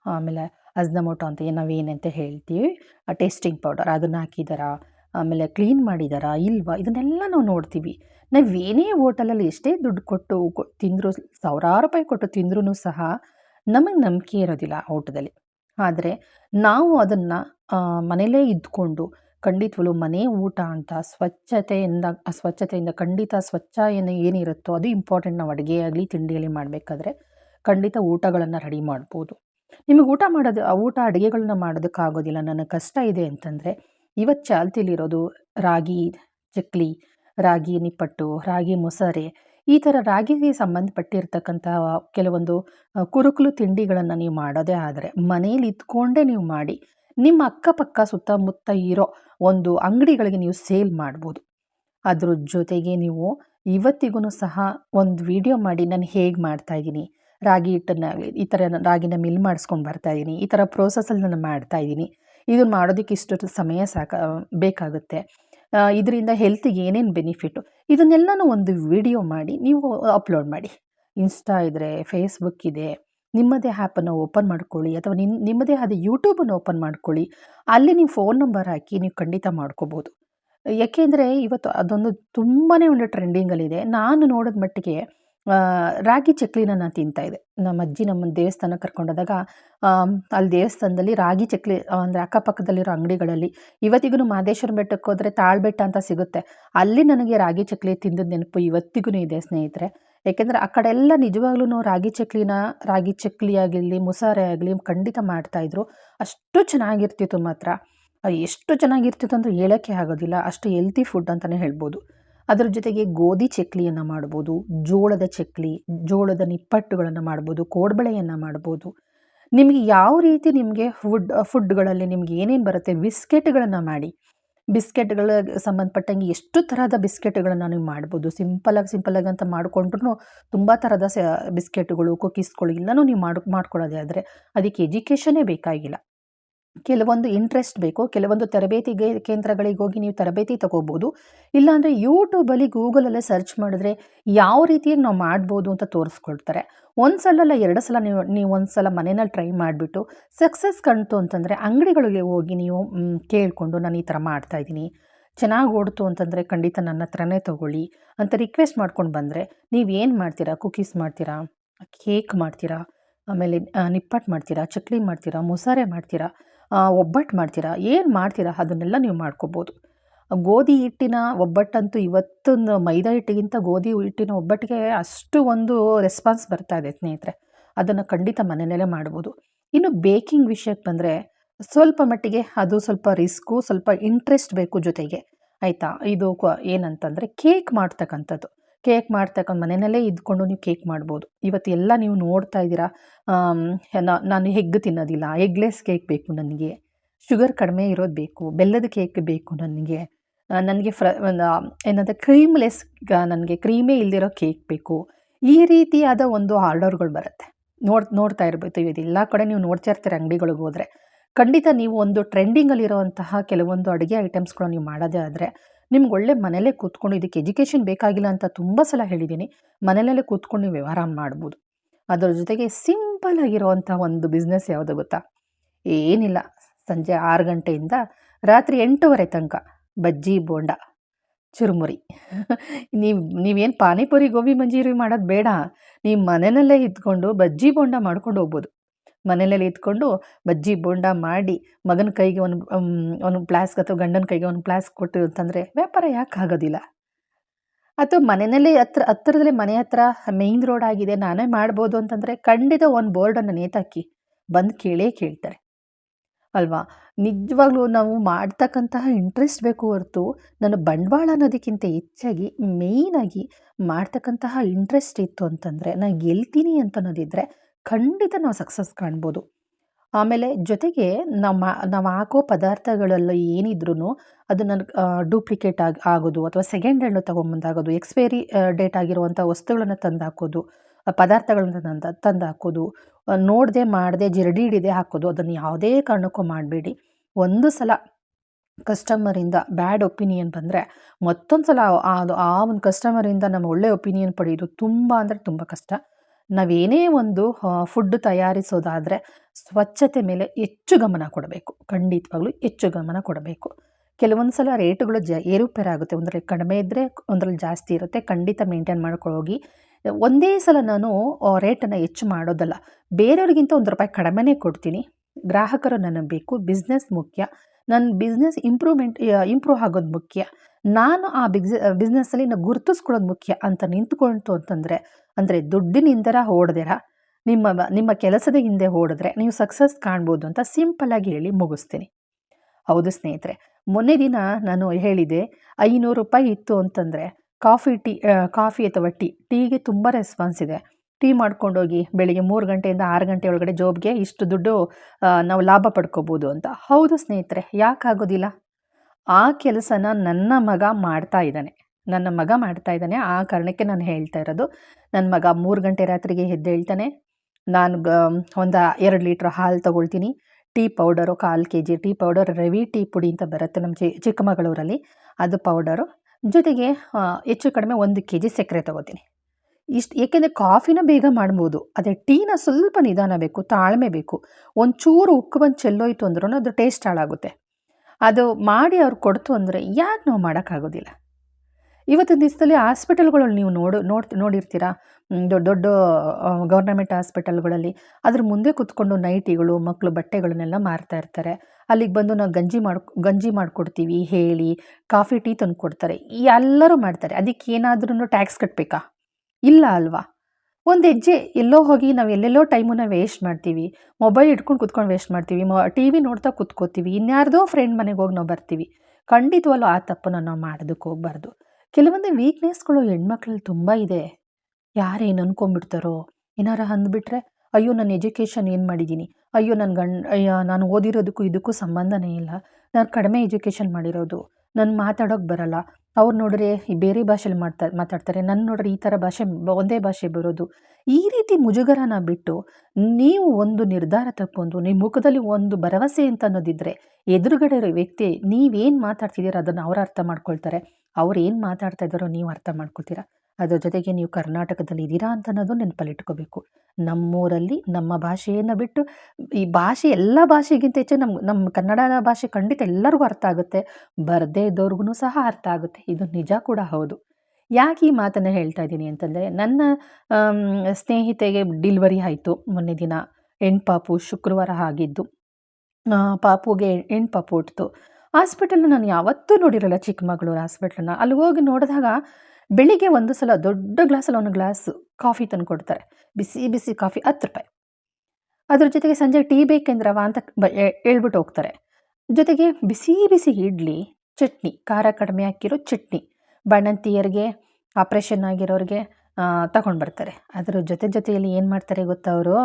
ಆಮೇಲೆ ಅಜ್ನಮೋಟೊ ಅಂತ ಏನು ನಾವೇನಂತ ಹೇಳ್ತೀವಿ. ಟೇಸ್ಟಿಂಗ್ ಪೌಡರ್ ಅದನ್ನು ಹಾಕಿದಾರಾ? ಆಮೇಲೆ ಕ್ಲೀನ್ ಮಾಡಿದಾರಾ? ಇಲ್ವಾ? ಇದನ್ನೆಲ್ಲ ನಾವು ನೋಡ್ತೀವಿ. ನಾವೇನೇ ಹೋಟೆಲಲ್ಲಿ ಎಷ್ಟೇ ದುಡ್ಡು ಕೊಟ್ಟು ತಿಂದರೂ, ಸಾವಿರಾರು ರೂಪಾಯಿ ಕೊಟ್ಟು ತಿಂದ್ರೂ ಸಹ ನಮಗೆ ನಂಬಿಕೆ ಇರೋದಿಲ್ಲ ಊಟದಲ್ಲಿ ಆದರೆ ನಾವು ಅದನ್ನು ಮನೆಯಲ್ಲೇ ಇದ್ದುಕೊಂಡು ಖಂಡಿತವಾಗ್ಲೂ ಮನೆ ಊಟ ಅಂತ ಸ್ವಚ್ಛತೆಯಿಂದ ಸ್ವಚ್ಛತೆಯಿಂದ ಖಂಡಿತ ಸ್ವಚ್ಛ ಏನು ಏನಿರುತ್ತೋ ಅದು ಇಂಪಾರ್ಟೆಂಟ್ ನಾವು ಅಡುಗೆ ಆಗಲಿ ತಿಂಡಿಯಲ್ಲಿ ಮಾಡಬೇಕಾದ್ರೆ ಖಂಡಿತ ಊಟಗಳನ್ನು ರೆಡಿ ಮಾಡ್ಬೋದು. ನಿಮಗೆ ಊಟ ಮಾಡೋದು, ಆ ಊಟ ಅಡುಗೆಗಳನ್ನ ಮಾಡೋದಕ್ಕಾಗೋದಿಲ್ಲ. ನನಗೆ ಕಷ್ಟ ಇದೆ ಅಂತಂದರೆ ಇವತ್ತು ಚಾಲ್ತಿಲಿರೋದು ರಾಗಿ ಚಕ್ಲಿ, ರಾಗಿ ನಿಪ್ಪಟ್ಟು, ರಾಗಿ ಮೊಸರೆ ಈ ಥರ ರಾಗಿಗೆ ಸಂಬಂಧಪಟ್ಟಿರ್ತಕ್ಕಂಥ ಕೆಲವೊಂದು ಕುರುಕಲು ತಿಂಡಿಗಳನ್ನು ನೀವು ಮಾಡೋದೇ ಆದರೆ ಮನೇಲಿ ಇದ್ಕೊಂಡೇ ನೀವು ಮಾಡಿ, ನಿಮ್ಮ ಅಕ್ಕಪಕ್ಕ ಸುತ್ತಮುತ್ತ ಇರೋ ಒಂದು ಅಂಗಡಿಗಳಿಗೆ ನೀವು ಸೇಲ್ ಮಾಡ್ಬೋದು. ಅದ್ರ ಜೊತೆಗೆ ನೀವು ಇವತ್ತಿಗೂ ಸಹ ಒಂದು ವಿಡಿಯೋ ಮಾಡಿ ನಾನು ಹೇಗೆ ಮಾಡ್ತಾಯಿದ್ದೀನಿ ರಾಗಿ ಹಿಟ್ಟನ್ನಾಗಲಿ ಈ ಥರ ರಾಗಿನ ಮಿಲ್ ಮಾಡಿಸ್ಕೊಂಡು ಬರ್ತಾಯಿದ್ದೀನಿ ಈ ಥರ ಪ್ರೋಸೆಸಲ್ಲಿ ನಾನು ಮಾಡ್ತಾಯಿದ್ದೀನಿ ಇದನ್ನು ಮಾಡೋದಕ್ಕೆ ಇಷ್ಟು ಸಮಯ ಸಾಕ, ಬೇಕಾಗುತ್ತೆ. ಇದರಿಂದ ಹೆಲ್ತಿಗೆ ಏನೇನು ಬೆನಿಫಿಟ್ಟು ಇದನ್ನೆಲ್ಲನೂ ಒಂದು ವಿಡಿಯೋ ಮಾಡಿ, ನೀವು ಅಪ್ಲೋಡ್ ಮಾಡಿ. ಇನ್ಸ್ಟಾ ಇದ್ದರೆ ಫೇಸ್ಬುಕ್ ಇದೆ. ನಿಮ್ಮದೇ ಆ್ಯಪನ್ನು ಓಪನ್ ಮಾಡ್ಕೊಳ್ಳಿ, ಅಥವಾ ನಿನ್ನ ನಿಮ್ಮದೇ ಆದ ಯೂಟ್ಯೂಬನ್ನು ಓಪನ್ ಮಾಡ್ಕೊಳ್ಳಿ. ಅಲ್ಲಿ ನೀವು ಫೋನ್ ನಂಬರ್ ಹಾಕಿ ನೀವು ಖಂಡಿತ ಮಾಡ್ಕೋಬೋದು. ಯಾಕೆಂದರೆ ಇವತ್ತು ಅದೊಂದು ತುಂಬಾ ಒಂದು ಟ್ರೆಂಡಿಂಗಲ್ಲಿದೆ ನಾನು ನೋಡಿದ ಮಟ್ಟಿಗೆ ರಾಗಿ ಚಕ್ಲಿನ ನಾನು ತಿಂತಾಯಿದ್ದೆ ನಮ್ಮ ಅಜ್ಜಿ ನಮ್ಮನ್ನು ದೇವಸ್ಥಾನಕ್ಕೆ ಕರ್ಕೊಂಡೋದಾಗ ಅಲ್ಲಿ ದೇವಸ್ಥಾನದಲ್ಲಿ ರಾಗಿ ಚಕ್ಲಿ ಅಂದರೆ ಅಕ್ಕಪಕ್ಕದಲ್ಲಿರೋ ಅಂಗಡಿಗಳಲ್ಲಿ ಇವತ್ತಿಗೂ ಮಹದೇಶ್ವರ ಬೆಟ್ಟಕ್ಕೆ ಹೋದರೆ ತಾಳ್ಬೆಟ್ಟ ಅಂತ ಸಿಗುತ್ತೆ. ಅಲ್ಲಿ ನನಗೆ ರಾಗಿ ಚಕ್ಲಿ ತಿಂದದ ನೆನಪು ಇವತ್ತಿಗೂ ಇದೆ, ಸ್ನೇಹಿತರೆ. ಏಕೆಂದರೆ ಆ ಕಡೆ ಎಲ್ಲ ನಿಜವಾಗ್ಲೂ ರಾಗಿ ಚಕ್ಲಿನ, ರಾಗಿ ಚಕ್ಲಿ ಆಗಿರಲಿ, ಮುಸಾರೆ ಆಗಲಿ ಖಂಡಿತ ಮಾಡ್ತಾಯಿದ್ರು ಅಷ್ಟು ಚೆನ್ನಾಗಿರ್ತಿತ್ತು ಮಾತ್ರ. ಎಷ್ಟು ಚೆನ್ನಾಗಿರ್ತಿತ್ತು ಅಂದರೆ ಹೇಳೋಕ್ಕೆ ಆಗೋದಿಲ್ಲ. ಅಷ್ಟು ಹೆಲ್ತಿ ಫುಡ್ ಅಂತಲೇ ಹೇಳ್ಬೋದು. ಅದರ ಜೊತೆಗೆ ಗೋಧಿ ಚಕ್ಲಿಯನ್ನು ಮಾಡ್ಬೋದು, ಜೋಳದ ಚಕ್ಲಿ, ಜೋಳದ ನಿಪ್ಪಟ್ಟುಗಳನ್ನು ಮಾಡ್ಬೋದು, ಕೋಡ್ಬಳೆಯನ್ನು ಮಾಡ್ಬೋದು. ನಿಮಗೆ ಯಾವ ರೀತಿ ನಿಮಗೆ ಫುಡ್, ಫುಡ್ಗಳಲ್ಲಿ ನಿಮ್ಗೆ ಏನೇನು ಬರುತ್ತೆ ಬಿಸ್ಕೆಟ್ಗಳನ್ನು ಮಾಡಿ. ಬಿಸ್ಕೆಟ್ಗಳ ಸಂಬಂಧಪಟ್ಟಂಗೆ ಎಷ್ಟು ಥರದ ಬಿಸ್ಕೆಟ್ಗಳನ್ನು ನೀವು ಮಾಡ್ಬೋದು. ಸಿಂಪಲಾಗಿ ಸಿಂಪಲಾಗಿ ಅಂತ ಮಾಡಿಕೊಂಡ್ರೂ ತುಂಬ ಥರದ ಸ, ಬಿಸ್ಕೆಟ್ಗಳು, ಕುಕೀಸ್ಗಳು ಎಲ್ಲನೂ ನೀವು ಮಾಡಿ, ಮಾಡ್ಕೊಳ್ಳೋದೇ ಆದರೆ ಅದಕ್ಕೆ ಎಜುಕೇಷನೇ ಬೇಕಾಗಿಲ್ಲ. ಕೆಲವೊಂದು ಇಂಟ್ರೆಸ್ಟ್ ಬೇಕು, ಕೆಲವೊಂದು ತರಬೇತಿ ಕೇಂದ್ರಗಳಿಗೆ ಹೋಗಿ ನೀವು ತರಬೇತಿ ತಗೋಬೋದು. ಇಲ್ಲಾಂದರೆ ಯೂಟ್ಯೂಬಲ್ಲಿ ಗೂಗಲಲ್ಲೇ ಸರ್ಚ್ ಮಾಡಿದ್ರೆ ಯಾವ ರೀತಿಯಾಗಿ ನಾವು ಮಾಡ್ಬೋದು ಅಂತ ತೋರಿಸ್ಕೊಳ್ತಾರೆ ಒಂದು ಸಲ ಅಲ್ಲ ಎರಡು ಸಲ ನೀವು ನೀವು ಒಂದು ಸಲ ಮನೆಯಲ್ಲಿ ಟ್ರೈ ಮಾಡಿಬಿಟ್ಟು ಸಕ್ಸಸ್ ಕಣ್ತು ಅಂತಂದರೆ ಅಂಗಡಿಗಳಿಗೆ ಹೋಗಿ ನೀವು ಕೇಳಿಕೊಂಡು ನಾನು ಈ ಥರ ಮಾಡ್ತಾಯಿದ್ದೀನಿ ಚೆನ್ನಾಗಿ ಓಡ್ತು ಅಂತಂದರೆ ಖಂಡಿತ ನನ್ನ ಹತ್ರನೇ ತೊಗೊಳ್ಳಿ ಅಂತ ರಿಕ್ವೆಸ್ಟ್ ಮಾಡ್ಕೊಂಡು ಬಂದರೆ ನೀವು ಏನು ಮಾಡ್ತೀರಾ? ಕುಕೀಸ್ ಮಾಡ್ತೀರಾ? ಕೇಕ್ ಮಾಡ್ತೀರಾ? ಆಮೇಲೆ ನಿಪ್ಪಟ್ಟು ಮಾಡ್ತೀರಾ? ಚಕ್ಲಿ ಮಾಡ್ತೀರಾ? ಮೊಸಾರೆ ಮಾಡ್ತೀರಾ? ಒಬ್ಬಟ್ಟು ಮಾಡ್ತೀರಾ? ಏನು ಮಾಡ್ತೀರಾ? ಅದನ್ನೆಲ್ಲ ನೀವು ಮಾಡ್ಕೋಬೋದು. ಗೋಧಿ ಹಿಟ್ಟಿನ ಒಬ್ಬಟ್ಟಂತೂ ಇವತ್ತೊಂದು ಮೈದಾ ಹಿಟ್ಟಿಗಿಂತ ಗೋಧಿ ಹಿಟ್ಟಿನ ಒಬ್ಬಟ್ಟಿಗೆ ಅಷ್ಟು ಒಂದು ರೆಸ್ಪಾನ್ಸ್ ಬರ್ತಾ ಇದೆ ಸ್ನೇಹಿತರೆ. ಅದನ್ನು ಖಂಡಿತ ಮನೆಯಲ್ಲೇ ಮಾಡ್ಬೋದು. ಇನ್ನು ಬೇಕಿಂಗ್ ವಿಷಯಕ್ಕೆ ಬಂದರೆ ಸ್ವಲ್ಪ ಮಟ್ಟಿಗೆ ಅದು ಸ್ವಲ್ಪ ರಿಸ್ಕು ಸ್ವಲ್ಪ ಇಂಟ್ರೆಸ್ಟ್ ಬೇಕು ಜೊತೆಗೆ. ಆಯಿತಾ? ಇದು ಏನಂತಂದರೆ ಕೇಕ್ ಮಾಡ್ತಕ್ಕಂಥದ್ದು. ಕೇಕ್ ಮಾಡ್ತಕ್ಕಂಥ ಮನೆಯಲ್ಲೇ ಇದ್ಕೊಂಡು ನೀವು ಕೇಕ್ ಮಾಡ್ಬೋದು. ಇವತ್ತು ಎಲ್ಲ ನೀವು ನೋಡ್ತಾ ಇದ್ದೀರಾ ನಾನು ಹೆಗ್ ತಿನ್ನೋದಿಲ್ಲ, ಎಗ್ಲೆಸ್ ಕೇಕ್ ಬೇಕು ನನಗೆ, ಶುಗರ್ ಕಡಿಮೆ ಇರೋದು ಬೇಕು, ಬೆಲ್ಲದ ಕೇಕ್ ಬೇಕು ನನಗೆ ನನಗೆ ಫ್ರ ಏನಂದರೆ ಕ್ರೀಮ್ಲೆಸ್ ನನಗೆ ಕ್ರೀಮೇ ಇಲ್ದಿರೋ ಕೇಕ್ ಬೇಕು. ಈ ರೀತಿಯಾದ ಒಂದು ಆರ್ಡರ್ಗಳು ಬರುತ್ತೆ. ನೋಡ್, ನೋಡ್ತಾ ಇರ್ಬೋದು ಎಲ್ಲ ಕಡೆ ನೀವು ನೋಡ್ತಾ ಇರ್ತೀರ ಅಂಗಡಿಗಳಿಗೆ ಹೋದರೆ. ಖಂಡಿತ ನೀವು ಒಂದು ಟ್ರೆಂಡಿಂಗಲ್ಲಿರುವಂತಹ ಕೆಲವೊಂದು ಅಡುಗೆ ಐಟಮ್ಸ್ಗಳು ನೀವು ಮಾಡೋದೇ ಆದರೆ ನಿಮ್ಗೆ ಒಳ್ಳೆ ಮನೇಲೇ ಕೂತ್ಕೊಂಡು ಇದಕ್ಕೆ ಎಜುಕೇಷನ್ ಬೇಕಾಗಿಲ್ಲ ಅಂತ ತುಂಬ ಸಲ ಹೇಳಿದ್ದೀನಿ. ಮನೆಯಲ್ಲೇ ಕೂತ್ಕೊಂಡು ನೀವು ವ್ಯವಹಾರ ಮಾಡ್ಬೋದು. ಅದರ ಜೊತೆಗೆ ಸಿಂಪಲ್ ಆಗಿರುವಂಥ ಒಂದು ಬಿಸ್ನೆಸ್ ಯಾವುದು ಗೊತ್ತಾ? ಏನಿಲ್ಲ. ಸಂಜೆ ಆರು ಗಂಟೆಯಿಂದ ರಾತ್ರಿ ಎಂಟೂವರೆ ತನಕ ಬಜ್ಜಿ, ಬೋಂಡ, ಚುರುಮುರಿ. ನೀವು, ನೀವೇನು ಪಾನಿಪುರಿ, ಗೋಬಿ, ಮಂಜೂರಿ ಮಾಡೋದು ಬೇಡ. ನೀವು ಮನೆಯಲ್ಲೇ ಇದ್ಕೊಂಡು ಬಜ್ಜಿ, ಬೋಂಡ ಮಾಡ್ಕೊಂಡು ಹೋಗ್ಬೋದು. ಮನೆಯಲ್ಲೇ ಇದ್ಕೊಂಡು ಬಜ್ಜಿ ಬೋಂಡ ಮಾಡಿ ಮಗನ ಕೈಗೆ ಒಂದು ಒಂದು ಪ್ಲಾಸ್ಕ್ ಅಥವಾ ಗಂಡನ ಕೈಗೆ ಒಂದು ಪ್ಲಾಸ್ಕ್ ಕೊಟ್ಟು ಅಂತಂದರೆ ವ್ಯಾಪಾರ ಯಾಕೆ ಆಗೋದಿಲ್ಲ? ಅಥವಾ ಮನೆಯಲ್ಲೇ ಹತ್ರ, ಹತ್ತಿರದಲ್ಲೇ ಮನೆ ಹತ್ರ ಮೇಯ್ನ್ ರೋಡ್ ಆಗಿದೆ, ನಾನೇ ಮಾಡ್ಬೋದು ಅಂತಂದರೆ ಖಂಡಿತ ಒಂದು ಬೋರ್ಡನ್ನು ನೇತಾಕಿ ಬಂದು ಕೇಳೇ ಕೇಳ್ತಾರೆ. ಅಲ್ವಾ? ನಿಜವಾಗ್ಲೂ ನಾವು ಮಾಡ್ತಕ್ಕಂತಹ ಇಂಟ್ರೆಸ್ಟ್ ಬೇಕು ಹೊರತು ನನ್ನ ಬಂಡವಾಳ ಅನ್ನೋದಕ್ಕಿಂತ ಹೆಚ್ಚಾಗಿ ಮೇಯ್ನಾಗಿ ಮಾಡ್ತಕ್ಕಂತಹ ಇಂಟ್ರೆಸ್ಟ್ ಇತ್ತು ಅಂತಂದರೆ ನಾನು ಗೆಲ್ತೀನಿ ಅಂತ ಅನ್ನೋದಿದ್ದರೆ ಖಂಡಿತ ನಾವು ಸಕ್ಸಸ್ ಕಾಣ್ಬೋದು. ಆಮೇಲೆ ಜೊತೆಗೆ ನಮ್ಮ, ನಾವು ಹಾಕೋ ಪದಾರ್ಥಗಳೆಲ್ಲ ಏನಿದ್ರೂ ಅದು ನನ್ನ ಡೂಪ್ಲಿಕೇಟ್ ಆಗಿ, ಆಗೋದು ಅಥವಾ ಸೆಕೆಂಡ್ ಹ್ಯಾಂಡ್ ತೊಗೊಂಬಂದಾಗೋದು ಎಕ್ಸ್ಪೈರಿ ಡೇಟ್ ಆಗಿರುವಂಥ ವಸ್ತುಗಳನ್ನು ತಂದು ಹಾಕೋದು ಪದಾರ್ಥಗಳನ್ನ ತಂದು ತಂದು ಹಾಕೋದು ನೋಡದೆ ಮಾಡದೆ ಜರಡಿ ಹಿಡಿದೆ ಹಾಕೋದು, ಅದನ್ನು ಯಾವುದೇ ಕಾರಣಕ್ಕೂ ಮಾಡಬೇಡಿ. ಒಂದು ಸಲ ಕಸ್ಟಮರಿಂದ ಬ್ಯಾಡ್ ಒಪಿನಿಯನ್ ಬಂದರೆ ಮತ್ತೊಂದು ಸಲ ಆ ಒಂದು ಕಸ್ಟಮರಿಂದ ನಮ್ಮ ಒಳ್ಳೆಯ ಒಪಿನಿಯನ್ ಪಡೆಯೋದು ತುಂಬ ಅಂದರೆ ತುಂಬ ಕಷ್ಟ. ನಾವೇನೇ ಒಂದು ಫುಡ್ ತಯಾರಿಸೋದಾದರೆ ಸ್ವಚ್ಛತೆ ಮೇಲೆ ಹೆಚ್ಚು ಗಮನ ಕೊಡಬೇಕು. ಖಂಡಿತವಾಗ್ಲೂ ಹೆಚ್ಚು ಗಮನ ಕೊಡಬೇಕು. ಕೆಲವೊಂದು ಸಲ ರೇಟುಗಳು ಜ, ಏರುಪೇರಾಗುತ್ತೆ. ಒಂದರಲ್ಲಿ ಕಡಿಮೆ ಇದ್ದರೆ ಒಂದರಲ್ಲಿ ಜಾಸ್ತಿ ಇರುತ್ತೆ. ಖಂಡಿತ ಮೇಂಟೈನ್ ಮಾಡ್ಕೊಳ್ಳೋಗಿ ಒಂದೇ ಸಲ ನಾನು ರೇಟನ್ನು ಹೆಚ್ಚು ಮಾಡೋದಲ್ಲ. ಬೇರೆಯವ್ರಿಗಿಂತ ಒಂದು ರೂಪಾಯಿ ಕಡಿಮೆನೇ ಕೊಡ್ತೀನಿ. ಗ್ರಾಹಕರು ನನಗೆ ಬೇಕು. ಬಿಸ್ನೆಸ್ ಮುಖ್ಯ. ನನ್ನ ಬಿಸ್ನೆಸ್ ಇಂಪ್ರೂವ್ಮೆಂಟ್ ಇಂಪ್ರೂವ್ ಆಗೋದು ಮುಖ್ಯ. ನಾನು ಆ ಬಿಗ್ಸ್ ಬಿಸ್ನೆಸ್ಸಲ್ಲಿ ನಾನು ಗುರುತಿಸ್ಕೊಳ್ಳೋದು ಮುಖ್ಯ ಅಂತ ನಿಂತ್ಕೊಳ್ತು ಅಂತಂದರೆ, ಅಂದರೆ ದುಡ್ಡಿನಿಂದರ ಓಡ್ದಿರ ನಿಮ್ಮ ನಿಮ್ಮ ಕೆಲಸದ ಹಿಂದೆ ಓಡಿದ್ರೆ ನೀವು ಸಕ್ಸಸ್ ಕಾಣ್ಬೋದು ಅಂತ ಸಿಂಪಲ್ಲಾಗಿ ಹೇಳಿ ಮುಗಿಸ್ತೀನಿ. ಹೌದು ಸ್ನೇಹಿತರೆ, ಮೊನ್ನೆ ದಿನ ನಾನು ಹೇಳಿದೆ, ಐನೂರು ರೂಪಾಯಿ ಇತ್ತು ಅಂತಂದರೆ ಕಾಫಿ ಟೀ ಕಾಫಿ ಅಥವಾ ಟೀ, ಟೀಗೆ ತುಂಬ ರೆಸ್ಪಾನ್ಸ್ ಇದೆ. ಟೀ ಮಾಡ್ಕೊಂಡೋಗಿ ಬೆಳಿಗ್ಗೆ ಮೂರು ಗಂಟೆಯಿಂದ ಆರು ಗಂಟೆ ಒಳಗಡೆ ಜಾಬ್ಗೆ ಇಷ್ಟು ದುಡ್ಡು ನಾವು ಲಾಭ ಪಡ್ಕೋಬೋದು ಅಂತ. ಹೌದು ಸ್ನೇಹಿತರೆ, ಯಾಕಾಗೋದಿಲ್ಲ? ಆ ಕೆಲಸನ ನನ್ನ ಮಗ ಮಾಡ್ತಾ ಇದ್ದಾನೆ. ನನ್ನ ಮಗ ಮಾಡ್ತಾ ಇದ್ದಾನೆ. ಆ ಕಾರಣಕ್ಕೆ ನಾನು ಹೇಳ್ತಾ ಇರೋದು ನನ್ನ ಮಗ ಮೂರು ಗಂಟೆ ರಾತ್ರಿಗೆ ಎದ್ದೇಳ್ತಾನೆ ನಾನು ಒಂದು ಎರಡು ಲೀಟ್ರ್ ಹಾಲು ತಗೊಳ್ತೀನಿ. ಟೀ ಪೌಡರು ಕಾಲು K G tea powder Ravi tea ಪುಡಿ ಅಂತ ಬರುತ್ತೆ ನಮ್ಮ ಚಿ, ಚಿಕ್ಕಮಗಳೂರಲ್ಲಿ. ಅದು ಪೌಡರು. ಜೊತೆಗೆ ಹೆಚ್ಚು ಕಡಿಮೆ ಒಂದು ಕೆ ಜಿ ಸಕ್ಕರೆ ತೊಗೋತೀನಿ ಇಷ್ಟು, ಏಕೆಂದರೆ ಕಾಫಿನ ಬೇಗ ಮಾಡ್ಬೋದು ಅದೇ ಟೀನ ಸ್ವಲ್ಪ ನಿಧಾನ ಬೇಕು, ತಾಳ್ಮೆ ಬೇಕು. ಒಂಚೂರು ಉಕ್ಕು ಬಂದು ಚೆಲ್ಲೋಯ್ತು ಅಂದ್ರೂ ಅದು ಟೇಸ್ಟ್ ಹಾಳಾಗುತ್ತೆ. ಅದು ಮಾಡಿ ಅವ್ರು ಕೊಡ್ತು ಅಂದರೆ ಯಾಕೆ ನಾವು ಮಾಡೋಕ್ಕಾಗೋದಿಲ್ಲ. ಇವತ್ತಿನ ದಿವಸದಲ್ಲಿ ಹಾಸ್ಪಿಟಲ್ಗಳಲ್ಲಿ ನೀವು ನೋಡು, ನೋಡ್, ನೋಡಿರ್ತೀರಾ? ದೊಡ್ಡ ದೊಡ್ಡ ಗೌರ್ನಮೆಂಟ್ ಹಾಸ್ಪಿಟಲ್ಗಳಲ್ಲಿ ಅದ್ರ ಮುಂದೆ ಕುತ್ಕೊಂಡು ನೈಟಿಗಳು ಮಕ್ಕಳು ಬಟ್ಟೆಗಳನ್ನೆಲ್ಲ ಮಾರ್ತಾ ಇರ್ತಾರೆ. ಅಲ್ಲಿಗೆ ಬಂದು ನಾವು ಗಂಜಿ ಮಾಡಿ, ಗಂಜಿ ಮಾಡಿಕೊಡ್ತೀವಿ, ಹೇಳಿ, ಕಾಫಿ, ಟೀ ತಂದು ಕೊಡ್ತಾರೆ ಎಲ್ಲರೂ ಮಾಡ್ತಾರೆ. ಅದಕ್ಕೆ ಏನಾದ್ರೂ ಟ್ಯಾಕ್ಸ್ ಕಟ್ಟಬೇಕಾ ಇಲ್ಲ ಅಲ್ವಾ? ಒಂದು ಹೆಜ್ಜೆ ಎಲ್ಲೋ ಹೋಗಿ ನಾವು ಎಲ್ಲೆಲ್ಲೋ ಟೈಮನ್ನ ವೇಸ್ಟ್ ಮಾಡ್ತೀವಿ. ಮೊಬೈಲ್ ಇಟ್ಕೊಂಡು ಕುತ್ಕೊಂಡು ವೇಸ್ಟ್ ಮಾಡ್ತೀವಿ. ಮೊ ಟಿ ವಿ ನೋಡ್ತಾ ಕುತ್ಕೋತೀವಿ. ಇನ್ಯಾರ್ದೋ ಫ್ರೆಂಡ್ ಮನೆಗೆ ಹೋಗಿ ನಾವು ಬರ್ತೀವಿ. ಖಂಡಿತವಲ್ಲೂ ಆ ತಪ್ಪನ್ನು ನಾವು ಮಾಡೋದಕ್ಕೆ ಹೋಗ್ಬಾರ್ದು. ಕೆಲವೊಂದು ವೀಕ್ನೆಸ್ಗಳು ಹೆಣ್ಮಕ್ಳಲ್ಲಿ ತುಂಬ ಇದೆ. ಯಾರೇನು ಅಂದ್ಕೊಂಬಿಡ್ತಾರೋ ಏನಾರ ಅಂದ್ಬಿಟ್ರೆ, ಅಯ್ಯೋ ನನ್ನ ಎಜುಕೇಷನ್ ಏನು ಮಾಡಿದ್ದೀನಿ ಅಯ್ಯೋ ನನ್ನ ಗಂಡ, ಅಯ್ಯೋ, ನಾನು ಓದಿರೋದಕ್ಕೂ ಇದಕ್ಕೂ ಸಂಬಂಧನೇ ಇಲ್ಲ. ನಾನು ಕಡಿಮೆ ಎಜುಕೇಷನ್ ಮಾಡಿರೋದು. ನನ್ನ ಮಾತಾಡೋಕೆ ಬರಲ್ಲ. ಅವ್ರು ನೋಡ್ರೆ ಈ ಬೇರೆ ಭಾಷೆಲಿ ಮಾಡ್ತಾ, ಮಾತಾಡ್ತಾರೆ. ನನ್ನ ನೋಡ್ರಿ ಈ ಥರ ಭಾಷೆ ಒಂದೇ ಭಾಷೆ ಬರೋದು. ಈ ರೀತಿ ಮುಜುಗರನ ಬಿಟ್ಟು ನೀವು ಒಂದು ನಿರ್ಧಾರ ತಕ್ಕೊಂಡು ನಿಮ್ಮ ಮುಖದಲ್ಲಿ ಒಂದು ಭರವಸೆ ಅಂತ ಅನ್ನೋದಿದ್ರೆ, ಎದುರುಗಡೆ ಇರೋ ವ್ಯಕ್ತಿ ನೀವೇನು ಮಾತಾಡ್ತಿದ್ದೀರ, ಅದನ್ನು ಅವ್ರು ಅರ್ಥ ಮಾಡ್ಕೊಳ್ತಾರೆ. ಅವ್ರು ಏನು ಮಾತಾಡ್ತಾ ಇದ್ದಾರೋ ನೀವು ಅರ್ಥ ಮಾಡ್ಕೊಳ್ತೀರಾ. ಅದ್ರ ಜೊತೆಗೆ ನೀವು ಕರ್ನಾಟಕದಲ್ಲಿ ಇದ್ದೀರಾ ಅಂತ ಅನ್ನೋದು ನೆನಪಲ್ಲಿಟ್ಕೋಬೇಕು. ನಮ್ಮೂರಲ್ಲಿ ನಮ್ಮ ಭಾಷೆಯನ್ನು ಬಿಟ್ಟು ಈ ಭಾಷೆ ಎಲ್ಲ ಭಾಷೆಗಿಂತ ಹೆಚ್ಚು ನಮ್ಮ ನಮ್ಮ ಕನ್ನಡ ಭಾಷೆ ಖಂಡಿತ ಎಲ್ಲರಿಗೂ ಅರ್ಥ ಆಗುತ್ತೆ. ಬರದೇ ಇದ್ದವ್ರಿಗೂ ಸಹ ಅರ್ಥ ಆಗುತ್ತೆ. ಇದು ನಿಜ ಕೂಡ ಹೌದು. ಯಾಕೆ ಈ ಮಾತನ್ನು ಹೇಳ್ತಾ ಇದ್ದೀನಿ ಅಂತಂದರೆ, ನನ್ನ ಸ್ನೇಹಿತೆಗೆ ಡಿಲ್ವರಿ ಆಯಿತು ಮೊನ್ನೆ ದಿನ. ಹೆಣ್ಣು ಪಾಪು ಶುಕ್ರವಾರ ಆಗಿದ್ದು. ಪಾಪುಗೆ ಹೆಣ್ಣು ಪಾಪು ಹುಟ್ಟಿತು ಹಾಸ್ಪಿಟಲ್ನ ನಾನು ಯಾವತ್ತೂ ನೋಡಿರಲ್ಲ ಚಿಕ್ಕಮಗಳೂರು ಹಾಸ್ಪಿಟ್ಲನ್ನ ಅಲ್ಲಿ ಹೋಗಿ ನೋಡಿದಾಗ ಬೆಳಿಗ್ಗೆ ಒಂದು ಸಲ ದೊಡ್ಡ ಗ್ಲಾಸಲ್ಲಿ ಒಂದು ಗ್ಲಾಸ್ ಕಾಫಿ ತಂದು ಕೊಡ್ತಾರೆ. ಬಿಸಿ ಬಿಸಿ ಕಾಫಿ ಹತ್ತು ರೂಪಾಯಿ. ಅದ್ರ ಜೊತೆಗೆ ಸಂಜೆ ಟೀ ಬೇಕೆಂದ್ರವ ಅಂತ ಬ ಹೇಳ್ಬಿಟ್ಟು ಹೋಗ್ತಾರೆ. ಜೊತೆಗೆ ಬಿಸಿ ಬಿಸಿ ಇಡ್ಲಿ, ಚಟ್ನಿ, ಖಾರ ಕಡಿಮೆ ಹಾಕಿರೋ ಚಟ್ನಿ, ಬಣ್ಣಂತಿಯರಿಗೆ, ಆಪ್ರೇಷನ್ ಆಗಿರೋರಿಗೆ ತಗೊಂಡು ಬರ್ತಾರೆ ಅದರ ಜೊತೆ ಜೊತೆಯಲ್ಲಿ ಏನು ಮಾಡ್ತಾರೆ ಗೊತ್ತಾ ಅವರು?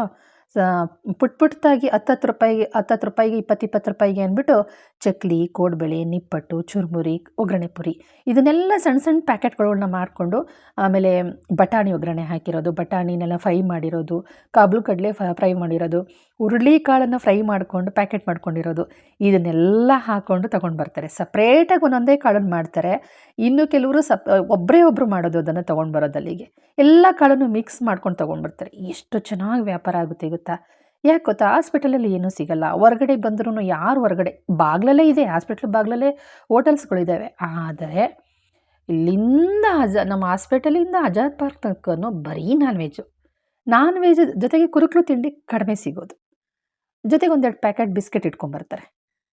ಪುಟ್ ಪುಟ್ಟಾಗಿ ಹತ್ತತ್ತು ರೂಪಾಯಿಗೆ ಹತ್ತತ್ತು ರೂಪಾಯಿಗೆ ಇಪ್ಪತ್ತು ಇಪ್ಪತ್ತು ರೂಪಾಯಿಗೆ ಅಂದ್ಬಿಟ್ಟು ಚಕ್ಲಿ, ಕೋಡ್ಬಳೆ, ನಿಪ್ಪಟ್ಟು, ಚುರುಮುರಿ, ಒಗ್ಗರಣೆ ಪುರಿ ಇದನ್ನೆಲ್ಲ ಸಣ್ಣ ಸಣ್ಣ ಪ್ಯಾಕೆಟ್ಗಳನ್ನ ಮಾಡಿಕೊಂಡು ಆಮೇಲೆ ಬಟಾಣಿ ಒಗ್ಗರಣೆ ಹಾಕಿರೋದು, ಬಟಾಣಿನೆಲ್ಲ ಫ್ರೈ ಮಾಡಿರೋದು, ಕಾಬಲು ಕಡಲೆ ಫ್ರೈ ಮಾಡಿರೋದು ಹುರುಳಿ ಕಾಳನ್ನು ಫ್ರೈ ಮಾಡಿಕೊಂಡು ಪ್ಯಾಕೆಟ್ ಮಾಡ್ಕೊಂಡಿರೋದು, ಇದನ್ನೆಲ್ಲ ಹಾಕ್ಕೊಂಡು ತೊಗೊಂಡು ಬರ್ತಾರೆ. ಸಪ್ರೇಟಾಗಿ ಒಂದೊಂದೇ ಕಾಳನ್ನು ಮಾಡ್ತಾರೆ. ಇನ್ನು ಕೆಲವರು ಸಪ್ ಒಬ್ಬರೇ ಒಬ್ಬರು ಮಾಡೋದು ಅದನ್ನು ತೊಗೊಂಡು ಬರೋದು ಅಲ್ಲಿಗೆ ಎಲ್ಲ ಕಾಳನ್ನು ಮಿಕ್ಸ್ ಮಾಡ್ಕೊಂಡು ತೊಗೊಂಡು ಬರ್ತಾರೆ. ಎಷ್ಟು ಚೆನ್ನಾಗಿ ವ್ಯಾಪಾರ ಆಗುತ್ತೆ ಗೊತ್ತಾ ಯಾಕೆ ಗೊತ್ತಾ ಹಾಸ್ಪಿಟಲಲ್ಲಿ ಏನೂ ಸಿಗಲ್ಲ. ಹೊರಗಡೆ ಬಂದ್ರೂ ಯಾರು ಹೊರಗಡೆ? ಬಾಗ್ಲಲ್ಲೇ ಇದೆ, ಹಾಸ್ಪಿಟ್ಲ್ ಬಾಗ್ಲಲ್ಲೇ ಹೋಟೆಲ್ಸ್ಗಳಿದ್ದಾವೆ ಆದರೆ, ಇಲ್ಲಿಂದ ಅಜ, ನಮ್ಮ ಹಾಸ್ಪಿಟಲಿಂದ ಅಜಾದ್ ಪಾರ್ಕ್ ತನಕನೂ ಬರೀ ನಾನ್ ವೆಜ್ಜು ನಾನ್ ವೆಜ್ ಜೊತೆಗೆ ಕುರುಕಲು ತಿಂಡಿ ಕಡಿಮೆ ಸಿಗೋದು. ಜೊತೆಗೆ ಒಂದೆರಡು ಪ್ಯಾಕೆಟ್ ಬಿಸ್ಕೆಟ್ ಇಟ್ಕೊಂಬರ್ತಾರೆ.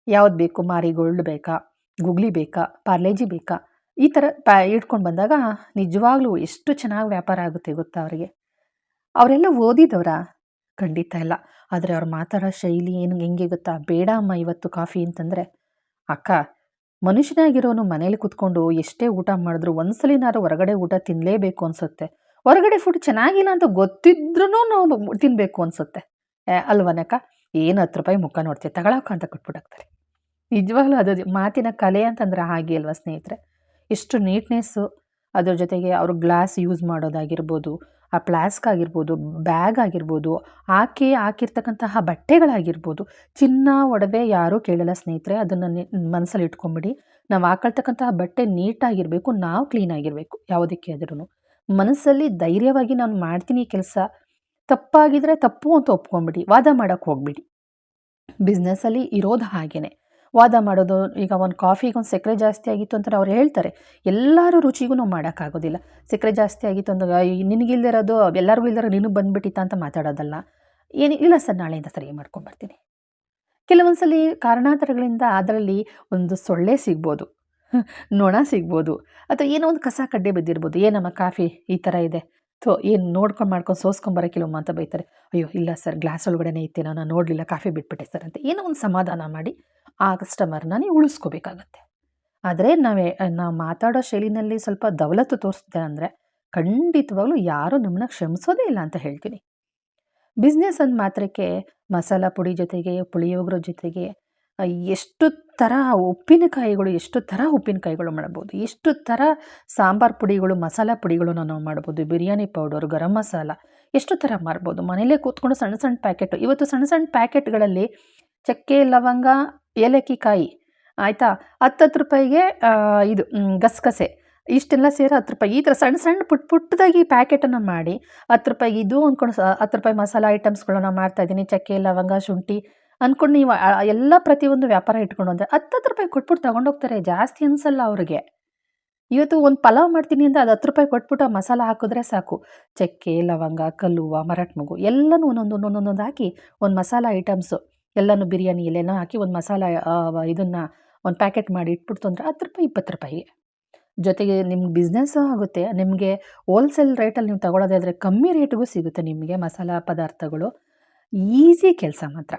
ಯಾವ್ದು ಬೇಕು? ಮಾರಿಗೋಲ್ಡ್ ಬೇಕಾ? ಗುಗ್ಲಿ ಬೇಕಾ? ಪಾರ್ಲೇಜಿ ಬೇಕಾ? ಈ ಥರ ಪ್ಯಾ, ಇಟ್ಕೊಂಡು ಬಂದಾಗ ನಿಜವಾಗ್ಲೂ ಎಷ್ಟು ಚೆನ್ನಾಗಿ ವ್ಯಾಪಾರ ಆಗುತ್ತೆ ಗೊತ್ತಾ ಅವರಿಗೆ? ಅವರೆಲ್ಲ ಓದಿದವರಾ? ಖಂಡಿತ ಇಲ್ಲ. ಆದರೆ ಅವ್ರು ಮಾತಾಡೋ ಶೈಲಿ ಏನು ಹೆಂಗೆ ಗೊತ್ತಾ? ಬೇಡ ಅಮ್ಮ ಇವತ್ತು ಕಾಫಿ ಅಂತಂದರೆ. ಅಕ್ಕ, ಮನುಷ್ಯನಾಗಿರೋನು ಮನೇಲಿ ಕುತ್ಕೊಂಡು ಎಷ್ಟೇ ಊಟ ಮಾಡಿದ್ರು ಒಂದ್ಸಲಿನಾರು ಹೊರಗಡೆ ಊಟ ತಿನ್ನಲೇಬೇಕು ಅನಿಸುತ್ತೆ. ಹೊರಗಡೆ ಫುಡ್ ಚೆನ್ನಾಗಿಲ್ಲ ಅಂತ ಗೊತ್ತಿದ್ರೂ ನಾವು ತಿನ್ನಬೇಕು ಅನಿಸುತ್ತೆ. ಅಲ್ವನಕ್ಕ ಏನು ಹತ್ತು ರೂಪಾಯಿ ಮುಖ ನೋಡ್ತೀವಿ ತಗೊಳಕ್ಕ ಅಂತ ಕೊಟ್ಬಿಟ್ಟಾಗ್ತಾರೆ ನಿಜವಾಗ್ಲೂ ಅದು ಮಾತಿನ ಕಲೆ ಅಂತಂದ್ರೆ ಹಾಗೆ ಅಲ್ವಾ ಸ್ನೇಹಿತರೆ? ಎಷ್ಟು ನೀಟ್ನೆಸ್ಸು ಅದ್ರ ಜೊತೆಗೆ ಅವರು ಗ್ಲಾಸ್ ಯೂಸ್ ಮಾಡೋದಾಗಿರ್ಬೋದು. ಆ ಪ್ಲಾಸ್ಕ್ ಆಗಿರ್ಬೋದು, ಬ್ಯಾಗ್ ಆಗಿರ್ಬೋದು, ಆಕೆ ಹಾಕಿರ್ತಕ್ಕಂತಹ ಬಟ್ಟೆಗಳಾಗಿರ್ಬೋದು, ಚಿನ್ನ, ಒಡವೆ ಯಾರೂ ಕೇಳಲ್ಲ ಸ್ನೇಹಿತರೆ, ಅದನ್ನು ಮನಸ್ಸಲ್ಲಿ ಇಟ್ಕೊಂಬಿಡಿ. ನಾವು ಹಾಕೊಳ್ತಕ್ಕಂತಹ ಬಟ್ಟೆ ನೀಟಾಗಿರಬೇಕು, ನಾವು ಕ್ಲೀನಾಗಿರಬೇಕು ಯಾವುದಕ್ಕೆ ಆದ್ರೂ ಮನಸ್ಸಲ್ಲಿ ಧೈರ್ಯವಾಗಿ ನಾನು ಮಾಡ್ತೀನಿ ಕೆಲಸ, ತಪ್ಪಾಗಿದ್ರೆ ತಪ್ಪು ಅಂತ ಒಪ್ಕೊಂಬಿಡಿ, ವಾದ ಮಾಡೋಕ್ಕೆ ಹೋಗ್ಬಿಡಿ. ಬಿಸ್ನೆಸ್ಸಲ್ಲಿ ಇರೋದು ಹಾಗೇನೆ. ವಾದ ಮಾಡೋದು, ಈಗ ಒಂದು ಕಾಫಿಗೆ ಒಂದು ಸಕ್ಕರೆ ಜಾಸ್ತಿ ಆಗಿತ್ತು ಅಂತ ಅವ್ರು ಹೇಳ್ತಾರೆ. ಎಲ್ಲರೂ ರುಚಿಗೂ ನಾವು ಮಾಡೋಕ್ಕಾಗೋದಿಲ್ಲ. ಸಕ್ಕರೆ ಜಾಸ್ತಿ ಆಗಿತ್ತು ಅಂದ್ರೆ ನಿನಗಿಲ್ದಿರೋದು ಎಲ್ಲರಿಗೂ ಇಲ್ದಿರೋ ನಿನಗೆ ಬಂದುಬಿಟ್ಟಿತ್ತ? ಅಂತ ಮಾತಾಡೋದಲ್ಲ. ಏನು ಇಲ್ಲ ಸರ್, ನಾಳೆಯಿಂದ ಸರಿ ಮಾಡ್ಕೊಂಬರ್ತೀನಿ ಕೆಲವೊಂದು ಸಲ ಕಾರಣಾಂತರಗಳಿಂದ ಅದರಲ್ಲಿ ಒಂದು ಸೊಳ್ಳೆ ಸಿಗ್ಬೋದು, ನೊಣ ಸಿಗ್ಬೋದು, ಅಥವಾ ಏನೋ ಒಂದು ಕಸ ಕಡ್ಡೆ ಬಿದ್ದಿರ್ಬೋದು. ಏನಮ್ಮ ಕಾಫಿ ಈ ಥರ ಇದೆ. ಥೋ, ಏನು ನೋಡ್ಕೊಂಡು ಮಾಡ್ಕೊಂಡು ಸೋಸ್ಕೊಂಬರೋಕ್ಕಿಲ್ಲಮ್ಮ ಅಂತ ಬೈತಾರೆ. ಅಯ್ಯೋ, ಇಲ್ಲ ಸರ್ ಗ್ಲಾಸ್ ಒಳಗಡೆನೇ ಇತ್ತೇನೋ, ನಾನು ನೋಡಲಿಲ್ಲ ಕಾಫಿ ಬಿಟ್ಬಿಟ್ಟೆ ಸರ್, ಅಂತ ಏನೋ ಒಂದು ಸಮಾಧಾನ ಮಾಡಿ ಆ ಕಸ್ಟಮರ್ನ ನೀವು ಉಳಿಸ್ಕೋಬೇಕಾಗತ್ತೆ. ಆದರೆ ನಾವೇ, ನಾವು ಮಾತಾಡೋ ಶೈಲಿನಲ್ಲಿ ಸ್ವಲ್ಪ ದವಲತ್ತು ತೋರಿಸ್ದೆ ಅಂದರೆ ಖಂಡಿತವಾಗ್ಲೂ ಯಾರೂ ನಮ್ಮನ್ನ ಕ್ಷಮಿಸೋದೇ ಇಲ್ಲ ಅಂತ ಹೇಳ್ತೀನಿ. ಬಿಸ್ನೆಸ್ ಅಂದ ಮಾತ್ರಕ್ಕೆ ಮಸಾಲ ಪುಡಿ ಜೊತೆಗೆ, ಪುಳಿಯೋಗರ ಜೊತೆಗೆ ಎಷ್ಟು ಥರ ಉಪ್ಪಿನಕಾಯಿಗಳು, ಎಷ್ಟು ಥರ ಉಪ್ಪಿನಕಾಯಿಗಳು ಮಾಡ್ಬೋದು, ಎಷ್ಟು ಥರ ಸಾಂಬಾರು ಪುಡಿಗಳು, ಮಸಾಲ ಪುಡಿಗಳನ್ನು ನಾವು ಮಾಡ್ಬೋದು, ಬಿರಿಯಾನಿ ಪೌಡರ್, ಗರಂ ಮಸಾಲ, ಎಷ್ಟು ಥರ ಮಾಡ್ಬೋದು, ಮನೇಲೇ ಕೂತ್ಕೊಂಡು ಸಣ್ಣ ಸಣ್ಣ ಪ್ಯಾಕೆಟು, ಇವತ್ತು ಸಣ್ಣ ಸಣ್ಣ ಪ್ಯಾಕೆಟ್ಗಳಲ್ಲಿ ಚಕ್ಕೆ, ಲವಂಗ ಏಲಕ್ಕಿ ಕಾಯಿ, ಆಯಿತಾ? ಹತ್ತು ರೂಪಾಯಿಗೆ ಇದು ಗಸಗಸೆ. ಇಷ್ಟೆಲ್ಲ ಸೇರಿ ಹತ್ತು ರೂಪಾಯಿ. ಈ ಥರ ಸಣ್ಣ ಸಣ್ಣ ಪುಟ್ಟ ಪುಟ್ಟದಾಗಿ ಪ್ಯಾಕೆಟನ್ನು ಮಾಡಿ ಹತ್ತು ರೂಪಾಯಿಗೆ ಇದು ಅಂದ್ಕೊಂಡು ಸ, ಹತ್ತು ರೂಪಾಯಿ ಮಸಾಲ ಐಟಮ್ಸ್ಗಳನ್ನ ಮಾಡ್ತಾಯಿದ್ದೀನಿ ಚಕ್ಕೆ, ಲವಂಗ, ಶುಂಠಿ ಅಂದ್ಕೊಂಡು ನೀವು ಎಲ್ಲ ಪ್ರತಿಯೊಂದು ವ್ಯಾಪಾರ ಇಟ್ಕೊಂಡು ಅಂದರೆ ಹತ್ತು ಹತ್ತು ರೂಪಾಯಿ ಕೊಟ್ಬಿಟ್ಟು ತೊಗೊಂಡೋಗ್ತಾರೆ. ಜಾಸ್ತಿ ಅನಿಸಲ್ಲ ಅವ್ರಿಗೆ. ಇವತ್ತು ಒಂದು ಪಲಾವ್ ಮಾಡ್ತೀನಿ ಅಂತ ಅದು ಹತ್ತು ರೂಪಾಯಿ ಕೊಟ್ಬಿಟ್ಟು ಆ ಮಸಾಲ ಹಾಕಿದ್ರೆ ಸಾಕು. ಚಕ್ಕೆ, ಲವಂಗ, ಕಲ್ಲುವ, ಮರಾಠ ಮಗು ಎಲ್ಲನೂ ಒಂದೊಂದು ಒಂದೊಂದೊಂದು ಹಾಕಿ ಒಂದು ಮಸಾಲ ಐಟಮ್ಸು. ಎಲ್ಲನೂ ಬಿರಿಯಾನಿ ಎಲೆನೂ ಹಾಕಿ ಒಂದು ಮಸಾಲ ಇದನ್ನು ಒಂದು ಪ್ಯಾಕೆಟ್ ಮಾಡಿ ಇಟ್ಬಿಡ್ತು ಅಂದರೆ ಹತ್ತು ರೂಪಾಯಿ, ಇಪ್ಪತ್ತು ರೂಪಾಯಿ. ಜೊತೆಗೆ ನಿಮ್ಗೆ ಬಿಸ್ನೆಸ್ಸು ಆಗುತ್ತೆ. ನಿಮಗೆ ಹೋಲ್ಸೇಲ್ ರೇಟಲ್ಲಿ ನೀವು ತಗೊಳ್ಳೋದಾದರೆ ಕಮ್ಮಿ ರೇಟ್ಗೂ ಸಿಗುತ್ತೆ ನಿಮಗೆ ಮಸಾಲ ಪದಾರ್ಥಗಳು. ಈಸಿ ಕೆಲಸ ಮಾತ್ರ.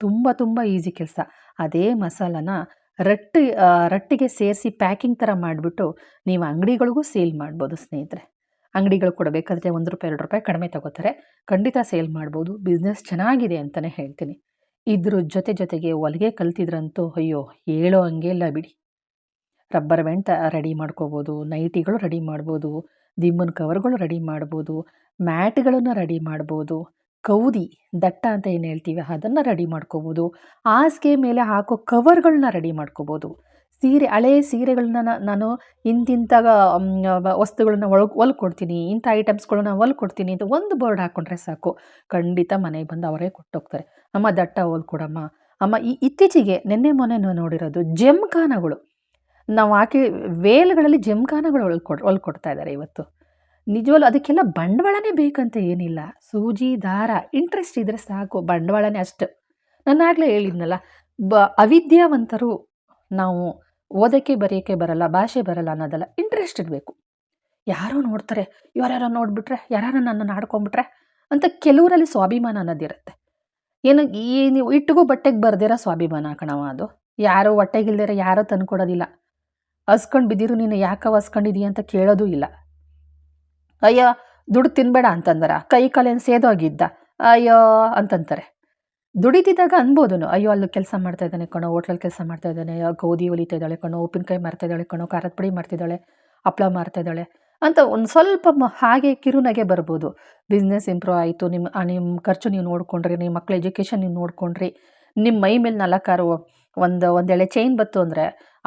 ತುಂಬ ತುಂಬ ಈಸಿ ಕೆಲಸ. ಅದೇ ಮಸಾಲನ ರಟ್ಟಿ ರಟ್ಟಿಗೆ ಸೇರಿಸಿ ಪ್ಯಾಕಿಂಗ್ ಥರ ಮಾಡಿಬಿಟ್ಟು ನೀವು ಅಂಗಡಿಗಳಿಗೂ ಸೇಲ್ ಮಾಡ್ಬೋದು ಸ್ನೇಹಿತರೆ. ಅಂಗಡಿಗಳು ಕೊಡಬೇಕಾದ್ರೆ ಒಂದು ರೂಪಾಯಿ, ಎರಡು ರೂಪಾಯಿ ಕಡಿಮೆ ತಗೋತಾರೆ. ಖಂಡಿತ ಸೇಲ್ ಮಾಡ್ಬೋದು. ಬಿಸ್ನೆಸ್ ಚೆನ್ನಾಗಿದೆ ಅಂತಲೇ ಹೇಳ್ತೀನಿ. ಇದ್ರ ಜೊತೆ ಜೊತೆಗೆ ಹೊಲಿಗೆ ಕಲ್ತಿದ್ರಂತೂ ಅಯ್ಯೋ, ಹೇಳೋ ಹಂಗೆ ಇಲ್ಲ ಬಿಡಿ. ರಬ್ಬರ್ ಬ್ಯಾಂಡ್ ರೆಡಿ ಮಾಡ್ಕೋಬೋದು, ನೈಟಿಗಳು ರೆಡಿ ಮಾಡ್ಬೋದು ದಿಮ್ಮನ ಕವರ್ಗಳು ರೆಡಿ ಮಾಡ್ಬೋದು, ಮ್ಯಾಟ್ಗಳನ್ನು ರೆಡಿ ಮಾಡ್ಬೋದು, ಕೌದಿ, ದಟ್ಟ ಅಂತ ಏನು ಹೇಳ್ತೀವಿ ಅದನ್ನು ರೆಡಿ ಮಾಡ್ಕೋಬೋದು, ಹಾಸಿಗೆ ಮೇಲೆ ಹಾಕೋ ಕವರ್ಗಳನ್ನ ರೆಡಿ ಮಾಡ್ಕೋಬೋದು. ಸೀರೆ, ಹಳೇ ಸೀರೆಗಳನ್ನ ನಾನು ಇಂತಿಂಥ ವಸ್ತುಗಳನ್ನ ಒಳಗೆ ಹೊಲ್ಕೊಡ್ತೀನಿ ಇಂಥ ಐಟಮ್ಸ್ಗಳನ್ನ ಹೊಲ್ಕೊಡ್ತೀನಿ ಅಂತ ಒಂದು ಬೋರ್ಡ್ ಹಾಕ್ಕೊಂಡ್ರೆ ಸಾಕು. ಖಂಡಿತ ಮನೆಗೆ ಬಂದು ಅವರೇ ಕೊಟ್ಟೋಗ್ತಾರೆ. ಅಮ್ಮ ದಟ್ಟ ಹೊಲ್ಕೊಡಮ್ಮ ಅಮ್ಮ, ಈ ಇತ್ತೀಚೆಗೆ ನಿನ್ನೆ ಮೊನ್ನೆ ನೋಡಿರೋದು ಜಮ್ಖಾನಗಳು. ನಾವು ಹಾಕಿ ವೇಲ್ಗಳಲ್ಲಿ ಜಮ್ಖಾನಗಳು ಹೊಲ್ಕೊಡ್ ಹೊಲ್ಕೊಡ್ತಾ ಇದ್ದಾರೆ ಇವತ್ತು. ನಿಜವಲ್ಲೂ ಅದಕ್ಕೆಲ್ಲ ಬಂಡವಾಳನೇ ಬೇಕಂತ ಏನಿಲ್ಲ. ಸೂಜಿ, ದಾರ ಇಂಟ್ರೆಸ್ಟ್ ಇದ್ದರೆ ಸಾಕು. ಬಂಡವಾಳನೇ ಅಷ್ಟು. ನಾನು ಹೇಳಿದ್ನಲ್ಲ, ಬ, ಅವಿದ್ಯಾವಂತರು ನಾವು ಓದೋಕ್ಕೆ ಬರೆಯೋಕ್ಕೆ ಬರಲ್ಲ, ಭಾಷೆ ಬರಲ್ಲ ಅನ್ನೋದಲ್ಲ ಇಂಟ್ರೆಸ್ಟ್ ಇರಬೇಕು ಯಾರೋ ನೋಡ್ತಾರೆ ಯಾರ್ಯಾರೋ ನೋಡಿಬಿಟ್ರೆ ಯಾರು ನನ್ನನ್ನು ಆಡ್ಕೊಂಡ್ಬಿಟ್ರೆ ಅಂತ ಕೆಲವರಲ್ಲಿ ಸ್ವಾಭಿಮಾನ ಅನ್ನೋದಿರುತ್ತೆ. ಏನು ಈ ನೀವು ಇಟ್ಟಿಗೂ ಬಟ್ಟೆಗೆ ಬರ್ದಿರೋ ಸ್ವಾಭಿಮಾನ ಕಣವ ಅದು. ಯಾರೋ ಹೊಟ್ಟೆಗಿಲ್ದಿರೋ ಯಾರೋ ತಂದ್ಕೊಡೋದಿಲ್ಲ. ಹಸ್ಕೊಂಡು ಬಿದ್ದಿರು ನೀನು ಯಾಕೆ ಹಸ್ಕೊಂಡಿದೀಯ ಅಂತ ಕೇಳೋದೂ ಇಲ್ಲ. ಅಯ್ಯೋ, ದುಡ್ಡು ತಿನ್ಬೇಡ ಅಂತಂದರ, ಕೈ ಕಾಲೇನು ಸೇದೋಗಿದ್ದ, ಅಯ್ಯೋ ಅಂತಂತಾರೆ. ದುಡಿದಿದ್ದಾಗ ಅನ್ಬೋದು ಅಯ್ಯೋ, ಅಲ್ಲಿ ಕೆಲಸ ಮಾಡ್ತಾ ಇದ್ದಾನೆ ಕಣೋ ಹೋಟ್ಲಲ್ಲಿ ಕೆಲಸ ಮಾಡ್ತಾ ಇದ್ದಾನೆ ಗೋಧಿ ಹೊಲಿತಾ ಇದ್ದಾಳೆ ಕಣೋ, ಉಪ್ಪಿನಕಾಯಿ ಮಾರ್ತಾ ಇದ್ದಾಳೆ ಕಣೋ, ಖಾರದ ಪುಡಿ ಮಾಡ್ತಿದ್ದಾಳೆ ಹಪ್ಳ ಮಾರ್ತಾ ಇದ್ದಾಳೆ ಅಂತ ಒಂದು ಸ್ವಲ್ಪ ಹಾಗೆ ಕಿರುನಗೆ ಬರ್ಬೋದು. ಬಿಸ್ನೆಸ್ ಇಂಪ್ರೂವ್ ಆಯಿತು ನಿಮ್ಮ ನಿಮ್ಮ ಖರ್ಚು ನೀವು ನೋಡಿಕೊಂಡ್ರಿ ನಿಮ್ಮ ಮಕ್ಳ ಎಜುಕೇಷನ್ ನೀವು ನೋಡಿಕೊಂಡ್ರಿ. ನಿಮ್ಮ ಮೈ ಮೇಲೆ ನಾಲ್ಕಾರು ಒಂದು ಒಂದೆಳೆ ಚೈನ್ ಬತ್ತು ಅಂದರೆ,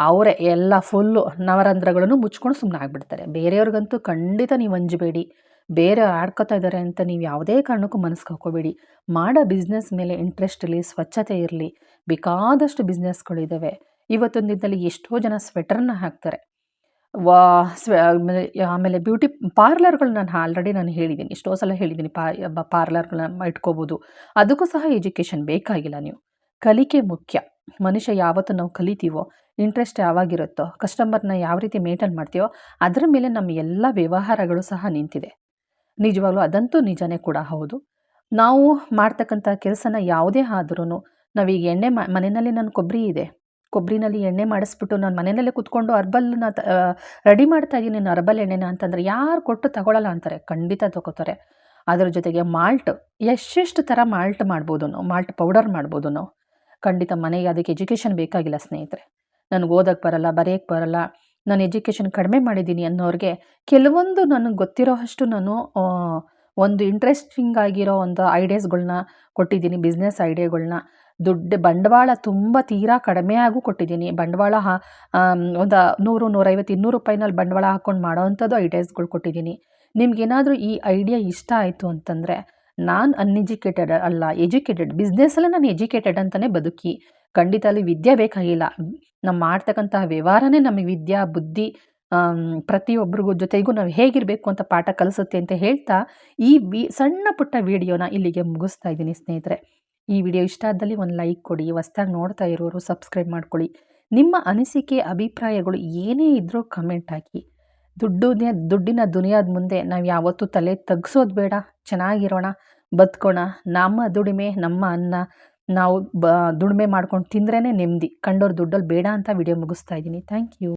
ಅವರೇ ಎಲ್ಲ ಫುಲ್ಲು ನವರಂಧ್ರಗಳನ್ನು ಮುಚ್ಕೊಂಡು ಸುಮ್ಮನೆ ಆಗಿಬಿಡ್ತಾರೆ. ಬೇರೆಯವ್ರಿಗಂತೂ ಖಂಡಿತ ನೀವು ಅಂಜಬೇಡಿ. ಬೇರೆ ಆಡ್ಕೋತಾ ಇದ್ದಾರೆ ಅಂತ ನೀವು ಯಾವುದೇ ಕಾರಣಕ್ಕೂ ಮನಸ್ಸು ಹಾಕೋಬೇಡಿ. ಮಾಡೋ ಬಿಸ್ನೆಸ್ ಮೇಲೆ ಇಂಟ್ರೆಸ್ಟ್ ಇರಲಿ, ಸ್ವಚ್ಛತೆ ಇರಲಿ, ಬೇಕಾದಷ್ಟು ಬಿಸ್ನೆಸ್ಗಳಿದ್ದಾವೆ ಇವತ್ತೊಂದು ದಿನದಲ್ಲಿ ಎಷ್ಟೋ ಜನ ಸ್ವೆಟರ್ನ ಹಾಕ್ತಾರೆ. ವಾ, ಸ್ವೆ, ಆಮೇಲೆ ಬ್ಯೂಟಿ ಪಾರ್ಲರ್ಗಳು ನಾನು ಆಲ್ರೆಡಿ ನಾನು ಹೇಳಿದ್ದೀನಿ ಎಷ್ಟೋ ಸಲ ಹೇಳಿದ್ದೀನಿ ಪಾ ಪಾರ್ಲರ್ಗಳನ್ನ ಇಟ್ಕೋಬೋದು. ಅದಕ್ಕೂ ಸಹ ಎಜುಕೇಷನ್ ಬೇಕಾಗಿಲ್ಲ ನೀವು. ಕಲಿಕೆ ಮುಖ್ಯ. ಮನುಷ್ಯ ಯಾವತ್ತು ನಾವು ಕಲಿತೀವೋ ಇಂಟ್ರೆಸ್ಟ್ ಯಾವಾಗಿರುತ್ತೋ ಕಸ್ಟಮರ್ನ ಯಾವ ರೀತಿ ಮೇಂಟೈನ್ ಮಾಡ್ತೀವೋ, ಅದರ ಮೇಲೆ ನಮ್ಮ ಎಲ್ಲ ವ್ಯವಹಾರಗಳು ಸಹ ನಿಂತಿದೆ. ನಿಜವಾಗ್ಲೂ ಅದಂತೂ ನಿಜನೇ ಕೂಡ ಹೌದು. ನಾವು ಮಾಡ್ತಕ್ಕಂಥ ಕೆಲಸನ ಯಾವುದೇ ಆದ್ರೂ ನಾವೀಗ ಎಣ್ಣೆ ಮನೆಯಲ್ಲಿ ನನ್ನ ಕೊಬ್ಬರಿ ಇದೆ. ಕೊಬ್ಬರಿನಲ್ಲಿ ಎಣ್ಣೆ ಮಾಡಿಸ್ಬಿಟ್ಟು ನಾನು ಮನೆಯಲ್ಲೇ ಕುತ್ಕೊಂಡು ಅರ್ಬಲ್ನ ರೆಡಿ ಮಾಡ್ತಾ ಇದ್ದೀನಿ ನಾನು ಅರ್ಬಲ್ ಎಣ್ಣೆನ ಅಂತಂದರೆ ಯಾರು ಕೊಟ್ಟು ತಗೊಳ್ಳಲ್ಲ ಅಂತಾರೆ, ಖಂಡಿತ ತಗೋತಾರೆ. ಅದರ ಜೊತೆಗೆ ಮಾಲ್ಟ್, ಎಷ್ಟೆಷ್ಟು ಥರ ಮಾಲ್ಟ್ ಮಾಡ್ಬೋದು ನಾವು ಮಾಲ್ಟ್ ಪೌಡರ್ ಮಾಡ್ಬೋದು ನಾವು ಖಂಡಿತ ಮನೆಗೆ ಅದಕ್ಕೆ ಎಜುಕೇಷನ್ ಬೇಕಾಗಿಲ್ಲ ಸ್ನೇಹಿತರೆ. ನನಗೆ ಓದೋಕ್ಕೆ ಬರಲ್ಲ ಬರೆಯೋಕ್ಕೆ ಬರಲ್ಲ ನಾನು ಎಜುಕೇಷನ್ ಕಡಿಮೆ ಮಾಡಿದ್ದೀನಿ ಅನ್ನೋರಿಗೆ ಕೆಲವೊಂದು ನನಗೆ ಗೊತ್ತಿರೋ ಅಷ್ಟು ನಾನು ಒಂದು ಇಂಟ್ರೆಸ್ಟಿಂಗ್ ಆಗಿರೋ ಒಂದು ಐಡಿಯಾಸ್ಗಳನ್ನ ಕೊಟ್ಟಿದ್ದೀನಿ ಬಿಸ್ನೆಸ್ ಐಡಿಯಾಗಳನ್ನ ದುಡ್ಡು ಬಂಡವಾಳ ತುಂಬ ತೀರಾ ಕಡಿಮೆ ಆಗೂ ಕೊಟ್ಟಿದ್ದೀನಿ. ಬಂಡವಾಳ ಒಂದು ನೂರು, ನೂರೈವತ್ತು, ಇನ್ನೂರು ರೂಪಾಯಿನಲ್ಲಿ ಬಂಡವಾಳ ಹಾಕ್ಕೊಂಡು ಮಾಡೋವಂಥದ್ದು ಐಡಿಯಾಸ್ಗಳು ಕೊಟ್ಟಿದ್ದೀನಿ. ನಿಮ್ಗೇನಾದರೂ ಈ ಐಡಿಯಾ ಇಷ್ಟ ಆಯಿತು ಅಂತಂದರೆ, ನಾನು ಅನ್ಎಜುಕೇಟೆಡ್ ಅಲ್ಲ ಎಜುಕೇಟೆಡ್ ಬಿಸ್ನೆಸ್ಸಲ್ಲೇ ನಾನು ಎಜುಕೇಟೆಡ್ ಅಂತಲೇ ಬದುಕಿ, ಖಂಡಿತ ಅಲ್ಲಿ ವಿದ್ಯೆ ಬೇಕಾಗಿಲ್ಲ. ನಾವು ಮಾಡ್ತಕ್ಕಂತಹ ವ್ಯವಹಾರನೇ ನಮಗೆ ವಿದ್ಯಾ, ಬುದ್ಧಿ ಪ್ರತಿಯೊಬ್ಬರಿಗೂ ಜೊತೆಗೂ ನಾವು ಹೇಗಿರಬೇಕು ಅಂತ ಪಾಠ ಕಲಿಸುತ್ತೆ ಅಂತ ಹೇಳ್ತಾ ಈ ವಿ, ಸಣ್ಣ ಪುಟ್ಟ ವಿಡಿಯೋನ ಇಲ್ಲಿಗೆ ಮುಗಿಸ್ತಾ ಇದ್ದೀನಿ ಸ್ನೇಹಿತರೆ. ಈ ವಿಡಿಯೋ ಇಷ್ಟ ಆದಲ್ಲಿ ಒಂದು ಲೈಕ್ ಕೊಡಿ, ಹೊಸ್ದಾಗಿ ನೋಡ್ತಾ ಇರೋರು ಸಬ್ಸ್ಕ್ರೈಬ್ ಮಾಡ್ಕೊಳ್ಳಿ. ನಿಮ್ಮ ಅನಿಸಿಕೆ, ಅಭಿಪ್ರಾಯಗಳು ಏನೇ ಇದ್ದರೂ ಕಮೆಂಟ್ ಹಾಕಿ. ದುಡ್ಡು ದುಡ್ಡಿನ ದುನಿಯಾದ ಮುಂದೆ ನಾವು ಯಾವತ್ತೂ ತಲೆ ತಗ್ಸೋದು ಬೇಡ, ಚೆನ್ನಾಗಿರೋಣ, ಬದುಕೋಣ. ನಮ್ಮ ದುಡಿಮೆ, ನಮ್ಮ ಅನ್ನ. ನಾವು ಬ, ದುಡಿಮೆ ಮಾಡ್ಕೊಂಡು ತಿಂದ್ರೇ ನೆಮ್ಮದಿ. ಕಂಡೋರು ದುಡ್ಡಲ್ಲಿ ಬೇಡ ಅಂತ ವಿಡಿಯೋ ಮುಗಿಸ್ತಾ ಇದ್ದೀನಿ. Thank you.